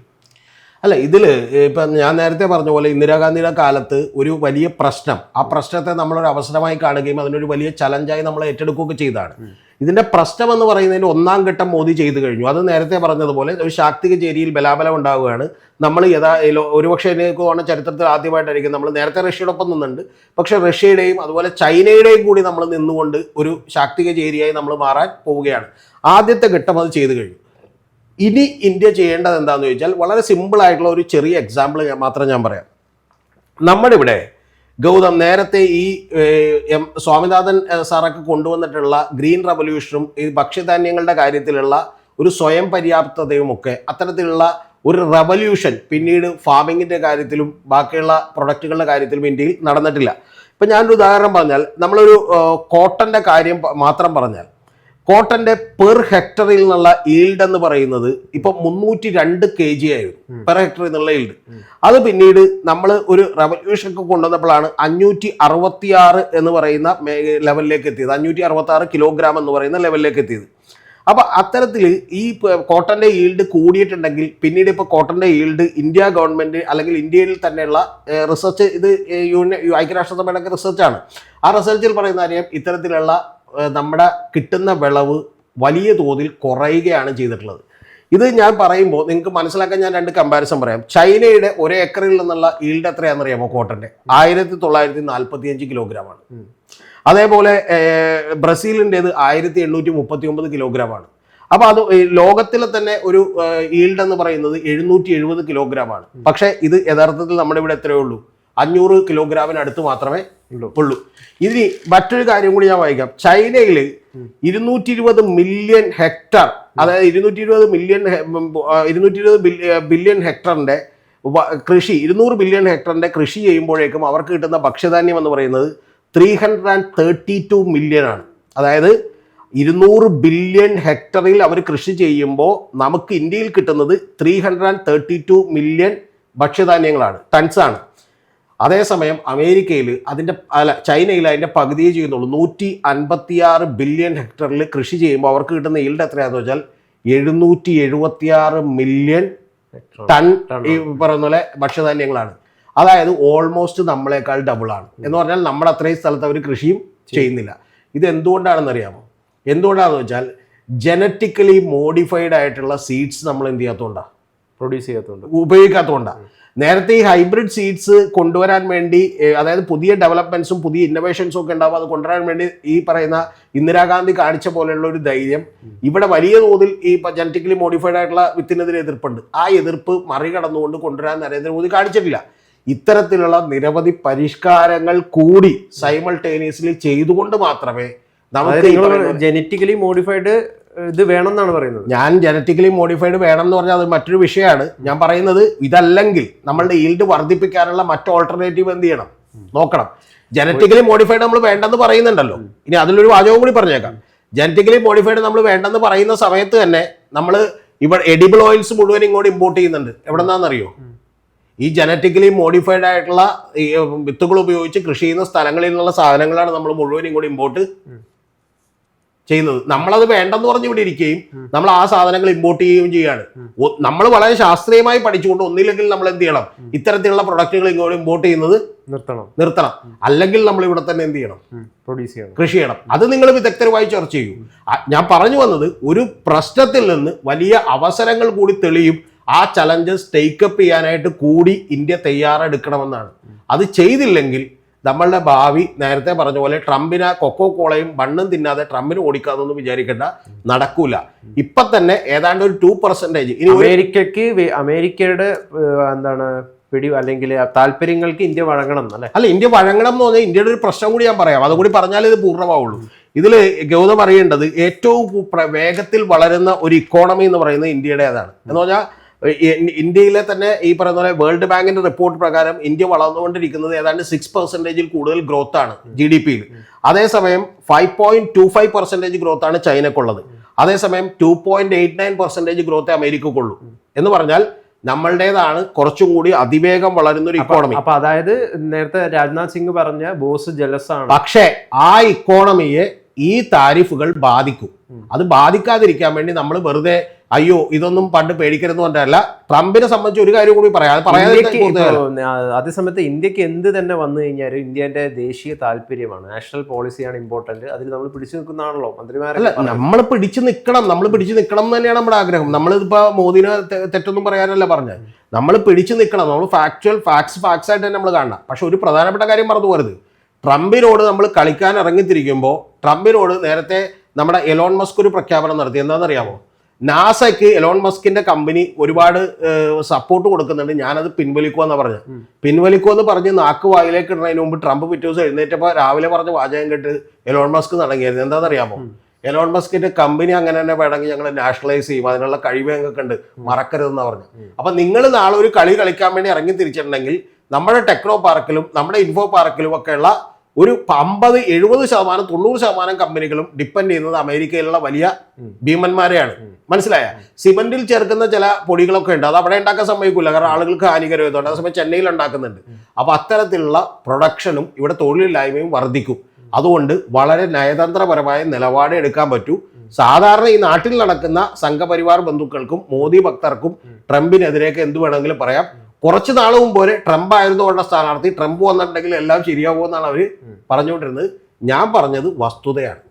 അല്ല ഇതിൽ ഇപ്പം ഞാൻ നേരത്തെ പറഞ്ഞ പോലെ ഇന്ദിരാഗാന്ധിയുടെ കാലത്ത് ഒരു വലിയ പ്രശ്നം ആ പ്രശ്നത്തെ നമ്മളൊരു അവസരമായി കാണുകയും അതിനൊരു വലിയ ചലഞ്ചായി നമ്മൾ ഏറ്റെടുക്കുകയൊക്കെ ചെയ്താണ് ഇതിന്റെ പ്രശ്നം എന്ന് പറയുന്നതിന് ഒന്നാം ഘട്ടം മോദി ചെയ്തു കഴിഞ്ഞു. അത് നേരത്തെ പറഞ്ഞതുപോലെ ഒരു ശാക്തിക ചേരിയിൽ ബലാബലം ഉണ്ടാവുകയാണ്. നമ്മൾ യഥാ ഒരുപക്ഷെ എനിക്ക് തോന്നുന്ന ചരിത്രത്തിൽ ആദ്യമായിട്ടായിരിക്കും നമ്മൾ നേരത്തെ റഷ്യയോടൊപ്പം നിന്നുണ്ട്. പക്ഷേ റഷ്യയുടെയും അതുപോലെ ചൈനയുടെയും കൂടി നമ്മൾ നിന്നുകൊണ്ട് ഒരു ശാക്തിക ചേരിയായി നമ്മൾ മാറാൻ പോവുകയാണ്. ആദ്യത്തെ ഘട്ടം അത് ചെയ്തു കഴിഞ്ഞു. ഇനി ഇന്ത്യ ചെയ്യേണ്ടത് എന്താണെന്ന് ചോദിച്ചാൽ വളരെ സിമ്പിൾ ആയിട്ടുള്ള ഒരു ചെറിയ എക്സാമ്പിൾ മാത്രം ഞാൻ പറയാം. നമ്മുടെ ഇവിടെ ഗൗതം നേരത്തെ ഈ എം സ്വാമിനാഥൻ സാറൊക്കെ കൊണ്ടുവന്നിട്ടുള്ള ഗ്രീൻ റവല്യൂഷനും ഈ ഭക്ഷ്യധാന്യങ്ങളുടെ കാര്യത്തിലുള്ള ഒരു സ്വയം പര്യാപ്തതയും ഒക്കെ അത്തരത്തിലുള്ള ഒരു റവല്യൂഷൻ പിന്നീട് ഫാമിങ്ങിന്റെ കാര്യത്തിലും ബാക്കിയുള്ള പ്രൊഡക്റ്റുകളുടെ കാര്യത്തിലും ഇന്ത്യയിൽ നടന്നിട്ടില്ല. ഇപ്പം ഞാനൊരു ഉദാഹരണം പറഞ്ഞാൽ നമ്മളൊരു കോട്ടന്റെ കാര്യം മാത്രം പറഞ്ഞാൽ കോട്ടന്റെ പെർ ഹെക്ടറിൽ നിന്നുള്ള ഈൽഡ് എന്ന് പറയുന്നത് ഇപ്പൊ മുന്നൂറ്റി രണ്ട് കെ ജി ആയിരുന്നു പെർ ഹെക്ടറിൽ നിന്നുള്ള ഈൽഡ് അത് പിന്നീട് നമ്മൾ ഒരു റവല്യൂഷൻ ഒക്കെ കൊണ്ടുവന്നപ്പോഴാണ് അഞ്ഞൂറ്റി അറുപത്തി ആറ് എന്ന് പറയുന്ന ലെവലിലേക്ക് എത്തിയത്. അഞ്ഞൂറ്റി അറുപത്തി ആറ് കിലോഗ്രാം എന്ന് പറയുന്ന ലെവലിലേക്ക് എത്തിയത്. അപ്പൊ അത്തരത്തിൽ ഈ കോട്ടന്റെ ഈൽഡ് കൂടിയിട്ടുണ്ടെങ്കിൽ പിന്നീട് ഇപ്പൊ കോട്ടന്റെ ഈൽഡ് ഇന്ത്യ ഗവൺമെന്റ് അല്ലെങ്കിൽ ഇന്ത്യയിൽ തന്നെയുള്ള റിസർച്ച് ഇത് യൂണിയൻ ഐക്യരാഷ്ട്രസഭയുടെ റിസർച്ചാണ് ആ റിസർച്ചിൽ പറയുന്ന കാര്യം ഇത്തരത്തിലുള്ള നമ്മുടെ കിട്ടുന്ന വിളവ് വലിയ തോതിൽ കുറയുകയാണ് ചെയ്തിട്ടുള്ളത്. ഇത് ഞാൻ പറയുമ്പോൾ നിങ്ങൾക്ക് മനസ്സിലാക്കാൻ ഞാൻ രണ്ട് കമ്പാരിസൺ പറയാം. ചൈനയുടെ ഒരു ഏക്കറിൽ നിന്നുള്ള ഈൽഡ് എത്രയാണെന്നറിയാമോ കോട്ടന്റെ ആയിരത്തി തൊള്ളായിരത്തി നാൽപ്പത്തി അഞ്ച് കിലോഗ്രാം ആണ് അതേപോലെ ബ്രസീലിന്റെത് ആയിരത്തി എണ്ണൂറ്റി മുപ്പത്തി ഒമ്പത് കിലോഗ്രാം ആണ്. അപ്പോൾ അത് ലോകത്തിലെ തന്നെ ഒരു ഈൽഡ് എന്ന് പറയുന്നത് എഴുന്നൂറ്റി എഴുപത് കിലോഗ്രാം ആണ് പക്ഷേ ഇത് യഥാർത്ഥത്തിൽ നമ്മുടെ ഇവിടെ എത്രയേ ഉള്ളൂ? അഞ്ഞൂറ് കിലോഗ്രാമിനടുത്ത് മാത്രമേ ഉള്ളൂ. ഇനി മറ്റൊരു കാര്യം കൂടി ഞാൻ വായിക്കാം. ചൈനയിൽ ഇരുന്നൂറ്റി ഇരുപത് മില്യൺ ഹെക്ടർ അതായത് ഇരുന്നൂറ്റി ഇരുപത് മില്യൺ ഇരുന്നൂറ്റി ഇരുപത് ബില്യൺ ഹെക്ടറിന്റെ കൃഷി ഇരുന്നൂറ് ബില്യൺ ഹെക്ടറിന്റെ കൃഷി ചെയ്യുമ്പോഴേക്കും അവർക്ക് കിട്ടുന്ന ഭക്ഷ്യധാന്യം എന്ന് പറയുന്നത് three hundred and thirty two million ആണ്. അതായത് ഇരുന്നൂറ് ബില്യൺ ഹെക്ടറിൽ അവർ കൃഷി ചെയ്യുമ്പോൾ നമുക്ക് ഇന്ത്യയിൽ കിട്ടുന്നത് three hundred and thirty two million ഭക്ഷ്യധാന്യങ്ങളാണ് tons ആണ്. അതേസമയം അമേരിക്കയിൽ അതിന്റെ അല്ല ചൈനയിൽ അതിന്റെ പകുതിയെ ചെയ്യുന്നുള്ളൂ. നൂറ്റി അൻപത്തിയാറ് ബില്യൺ ഹെക്ടറിൽ കൃഷി ചെയ്യുമ്പോൾ അവർക്ക് കിട്ടുന്ന ഈൽഡ് എത്രയാണെന്ന് വെച്ചാൽ എഴുന്നൂറ്റി എഴുപത്തിയാറ് മില്യൺ ടൺ ഈ പറയുന്ന പോലെ ഭക്ഷ്യധാന്യങ്ങളാണ്. അതായത് ഓൾമോസ്റ്റ് നമ്മളെക്കാൾ ഡബിൾ ആണ്. എന്ന് പറഞ്ഞാൽ നമ്മുടെ അത്രയും സ്ഥലത്ത് അവർ കൃഷിയും ചെയ്യുന്നില്ല. ഇത് എന്തുകൊണ്ടാണെന്ന് അറിയാമോ? എന്തുകൊണ്ടാണെന്ന് വെച്ചാൽ ജനറ്റിക്കലി മോഡിഫൈഡ് ആയിട്ടുള്ള സീഡ്സ് നമ്മൾ എന്ത് ചെയ്യാത്തതുകൊണ്ടാണ് പ്രൊഡ്യൂസ് ചെയ്യാത്തതുകൊണ്ട്. ഉപയോഗിക്കാത്തതുകൊണ്ടാണ് നേരത്തെ ഈ ഹൈബ്രിഡ് സീഡ്സ് കൊണ്ടുവരാൻ വേണ്ടി അതായത് പുതിയ ഡെവലപ്മെന്റ്സും പുതിയ ഇന്നോവേഷൻസും ഒക്കെ ഉണ്ടാവും. അത് കൊണ്ടുവരാൻ വേണ്ടി ഈ പറയുന്ന ഇന്ദിരാഗാന്ധി കാണിച്ച പോലെയുള്ള ഒരു ധൈര്യം ഇവിടെ വലിയ തോതിൽ ഈ ജനറ്റിക്കലി മോഡിഫൈഡ് ആയിട്ടുള്ള വിത്തിനെതിരെ എതിർപ്പുണ്ട്. ആ എതിർപ്പ് മറികടന്നുകൊണ്ട് കൊണ്ടുവരാൻ നരേന്ദ്രമോദി കാണിച്ചിട്ടില്ല. ഇത്തരത്തിലുള്ള നിരവധി പരിഷ്കാരങ്ങൾ കൂടി സൈമൾട്ടേനിയസ്ലി ചെയ്തുകൊണ്ട് മാത്രമേ നമുക്ക് ജനറ്റിക്കലി മോഡിഫൈഡ് ഇത് വേണം എന്നാണ് പറയുന്നത്. ഞാൻ ജനറ്റിക്കലി മോഡിഫൈഡ് വേണം എന്ന് പറഞ്ഞാൽ അത് മറ്റൊരു വിഷയമാണ്. ഞാൻ പറയുന്നത് ഇതല്ലെങ്കിൽ നമ്മളുടെ ഈൽഡ് വർദ്ധിപ്പിക്കാനുള്ള മറ്റു ഓൾട്ടർനേറ്റീവ് എന്ത് ചെയ്യണം? നോക്കണം. ജനറ്റിക്കലി മോഡിഫൈഡ് നമ്മൾ വേണ്ടെന്ന് പറയുന്നുണ്ടല്ലോ. ഇനി അതിലൊരു വാചകവും കൂടി പറഞ്ഞേക്കാം. ജനറ്റിക്കലി മോഡിഫൈഡ് നമ്മൾ വേണ്ടെന്ന് പറയുന്ന സമയത്ത് തന്നെ നമ്മൾ ഇവിടെ എഡിബിൾ ഓയിൽസ് മുഴുവൻ ഇങ്ങോട്ട് ഇമ്പോർട്ട് ചെയ്യുന്നുണ്ട്. എവിടെ നിന്നാണെന്നറിയോ ഈ ജനറ്റിക്കലി മോഡിഫൈഡ് ആയിട്ടുള്ള വിത്തുകൾ ഉപയോഗിച്ച് കൃഷി ചെയ്യുന്ന സ്ഥലങ്ങളിൽ നിന്നുള്ള സാധനങ്ങളാണ് നമ്മൾ മുഴുവൻ ഇങ്ങോട്ട് ഇമ്പോർട്ട് ചെയ്യുന്നത്. നമ്മളത് വേണ്ടെന്ന് പറഞ്ഞ് ഇവിടെ ഇരിക്കുകയും നമ്മൾ ആ സാധനങ്ങൾ ഇമ്പോർട്ട് ചെയ്യുകയും ചെയ്യാണ് നമ്മൾ വളരെ ശാസ്ത്രീയമായി പഠിച്ചുകൊണ്ട് ഒന്നില്ലെങ്കിൽ നമ്മൾ എന്ത് ചെയ്യണം? ഇത്തരത്തിലുള്ള പ്രൊഡക്റ്റുകൾ ഇങ്ങോട്ട് ഇമ്പോർട്ട് ചെയ്യുന്നത് നിർത്തണം. നിർത്തണം. അല്ലെങ്കിൽ നമ്മൾ ഇവിടെ തന്നെ എന്ത് ചെയ്യണം? പ്രൊഡ്യൂസ് ചെയ്യണം. കൃഷി ചെയ്യണം. അത് നിങ്ങൾ വിദഗ്ധരുമായി ചർച്ച ചെയ്യൂ. ഞാൻ പറഞ്ഞു വന്നത് ഒരു പ്രശ്നത്തിൽ നിന്ന് വലിയ അവസരങ്ങൾ കൂടി തെളിയും ആ ചലഞ്ചസ് ടേക്കപ്പ് ചെയ്യാനായിട്ട് കൂടി ഇന്ത്യ തയ്യാറെടുക്കണമെന്നാണ്. അത് ചെയ്തില്ലെങ്കിൽ നമ്മളുടെ ഭാവി നേരത്തെ പറഞ്ഞ പോലെ ട്രംപിന് കൊക്കോ കോളയും ബണ്ണും തിന്നാതെ ട്രംപിന് ഓടിക്കാതൊന്നും വിചാരിക്കേണ്ട നടക്കൂല. ഇപ്പൊ തന്നെ ഏതാണ്ട് ഒരു ടു പെർസെന്റേജ് ഇനി അമേരിക്കക്ക് അമേരിക്കയുടെ എന്താണ് പിടി അല്ലെങ്കിൽ താല്പര്യങ്ങൾക്ക് ഇന്ത്യ വഴങ്ങണം അല്ലെ? അല്ല ഇന്ത്യ വഴങ്ങണം എന്ന് പറഞ്ഞാൽ ഇന്ത്യയുടെ ഒരു പ്രശ്നം കൂടി ഞാൻ പറയാം. അതുകൂടി പറഞ്ഞാൽ ഇത് പൂർണമാവുള്ളൂ. ഇതിൽ ഗൗതം അറിയേണ്ടത് ഏറ്റവും വേഗത്തിൽ വളരുന്ന ഒരു ഇക്കോണമി എന്ന് പറയുന്നത് ഇന്ത്യയുടേതാണ്. എന്ന് പറഞ്ഞാൽ ഇന്ത്യയിലെ തന്നെ ഈ പറയുന്ന പോലെ വേൾഡ് ബാങ്കിന്റെ റിപ്പോർട്ട് പ്രകാരം ഇന്ത്യ വളർന്നുകൊണ്ടിരിക്കുന്നത് ഏതാണ്ട് സിക്സ് പെർസെന്റേജിൽ കൂടുതൽ ഗ്രോത്ത് ആണ് ജി ഡി പിയിൽ അതേസമയം five point two five percentage growth ആണ് ചൈനക്കുള്ളത്. അതേസമയം two point eight nine percentage growth അമേരിക്കക്കുള്ളൂ. എന്ന് പറഞ്ഞാൽ നമ്മളുടേതാണ് കുറച്ചും കൂടി അതിവേഗം വളരുന്ന ഒരു ഇക്കോണമി അപ്പൊ അതായത് നേരത്തെ രാജ്നാഥ് സിംഗ് പറഞ്ഞ ബോസ് ജലസാണ് പക്ഷേ ആ ഇക്കോണമിയെ ഈ താരിഫുകൾ ബാധിക്കും. അത് ബാധിക്കാതിരിക്കാൻ വേണ്ടി നമ്മൾ വെറുതെ അയ്യോ ഇതൊന്നും പണ്ട് പേടിക്കരുതെന്ന് പറഞ്ഞല്ല ട്രംപിനെ സംബന്ധിച്ച് ഒരു കാര്യം കൂടി പറയാം. അതേസമയത്ത് ഇന്ത്യയ്ക്ക് എന്ത് തന്നെ വന്നു കഴിഞ്ഞാലും ഇന്ത്യന്റെ ദേശീയ താല്പര്യമാണ്. നാഷണൽ പോളിസിയാണ് ഇമ്പോർട്ടന്റ് അതിൽ നമ്മൾ പിടിച്ചു നിൽക്കുന്നതാണല്ലോ മന്ത്രിമാരല്ല നമ്മൾ പിടിച്ചു നിൽക്കണം നമ്മൾ പിടിച്ചു നിൽക്കണം എന്ന് തന്നെയാണ് നമ്മുടെ ആഗ്രഹം. നമ്മളിപ്പോ മോദിനെ തെറ്റൊന്നും പറയാനല്ല പറഞ്ഞത്. നമ്മൾ പിടിച്ചു നിൽക്കണം നമ്മൾ ഫാക്ച്വൽ ഫാക്ട്സ് ഫാക്ട്സ് ആയിട്ട് തന്നെ നമ്മൾ കാണണം. പക്ഷെ ഒരു പ്രധാനപ്പെട്ട കാര്യം മറന്നു പോകരുത്. ട്രംപിനോട് നമ്മൾ കളിക്കാൻ ഇറങ്ങിത്തിരിക്കുമ്പോൾ ട്രംപിനോട് നേരത്തെ നമ്മുടെ എലോൺ മസ്ക് ഒരു പ്രഖ്യാപനം നടത്തി. എന്താണെന്നറിയാമോ? നാസയ്ക്ക് എലോൺ മസ്കിന്റെ കമ്പനി ഒരുപാട് സപ്പോർട്ട് കൊടുക്കുന്നുണ്ട്. ഞാനത് പറഞ്ഞു പറഞ്ഞത്. പിൻവലിക്കുമെന്ന് പറഞ്ഞ് നാക്ക് വായിലേക്ക് ഇടുന്നതിന് മുമ്പ് ട്രംപ് പിറ്റേ ദിവസം എഴുന്നേറ്റപ്പോൾ രാവിലെ പറഞ്ഞ വാചകം കേട്ട് എലോൺ മസ്ക് നടങ്ങിയായിരുന്നു. എന്താണെന്നറിയാമോ? എലോൺ മസ്കിന്റെ കമ്പനി അങ്ങനെ തന്നെ വേണമെങ്കിൽ ഞങ്ങൾ നാഷണലൈസ് ചെയ്യും. അതിനുള്ള കഴിവ് ഞങ്ങൾക്ക് ഉണ്ട്. മറക്കരുതെന്ന് പറഞ്ഞു അപ്പൊ നിങ്ങൾ നാളെ ഒരു കളി കളിക്കാൻ വേണ്ടി ഇറങ്ങി തിരിച്ചിട്ടുണ്ടെങ്കിൽ നമ്മുടെ ടെക്നോ പാർക്കിലും നമ്മുടെ ഇൻഫോ പാർക്കിലും ഒക്കെയുള്ള ഒരു അമ്പത് എഴുപത് ശതമാനം തൊണ്ണൂറ് ശതമാനം കമ്പനികളും ഡിപ്പെൻഡ് ചെയ്യുന്നത് അമേരിക്കയിലുള്ള വലിയ ഭീമന്മാരെയാണ്. മനസ്സിലായ? സിമെന്റിൽ ചേർക്കുന്ന ചില പൊടികളൊക്കെ ഉണ്ട്. അത് അവിടെ ഉണ്ടാക്കാൻ സമ്മതിക്കില്ല കാരണം ആളുകൾക്ക് ഹാനികരമായതുകൊണ്ട് അതേസമയം ചെന്നൈയിൽ ഉണ്ടാക്കുന്നുണ്ട്. അപ്പൊ അത്തരത്തിലുള്ള പ്രൊഡക്ഷനും ഇവിടെ തൊഴിലില്ലായ്മയും വർദ്ധിക്കും. അതുകൊണ്ട് വളരെ നയതന്ത്രപരമായ നിലപാട് എടുക്കാൻ പറ്റൂ. സാധാരണ ഈ നാട്ടിൽ നടക്കുന്ന സംഘപരിവാർ ബന്ധുക്കൾക്കും മോദി ഭക്തർക്കും ട്രംപിനെതിരെയൊക്കെ എന്ത് വേണമെങ്കിലും പറയാം. കുറച്ച് നാൾ മുമ്പ് വരെ ട്രംപ് ആയിരുന്നു അവരുടെ സ്ഥാനാർത്ഥി. ട്രംപ് വന്നിട്ടുണ്ടെങ്കിൽ എല്ലാം ശരിയാകുമെന്നാണ് അവർ പറഞ്ഞുകൊണ്ടിരുന്നത്. ഞാൻ പറഞ്ഞത് വസ്തുതയാണ്.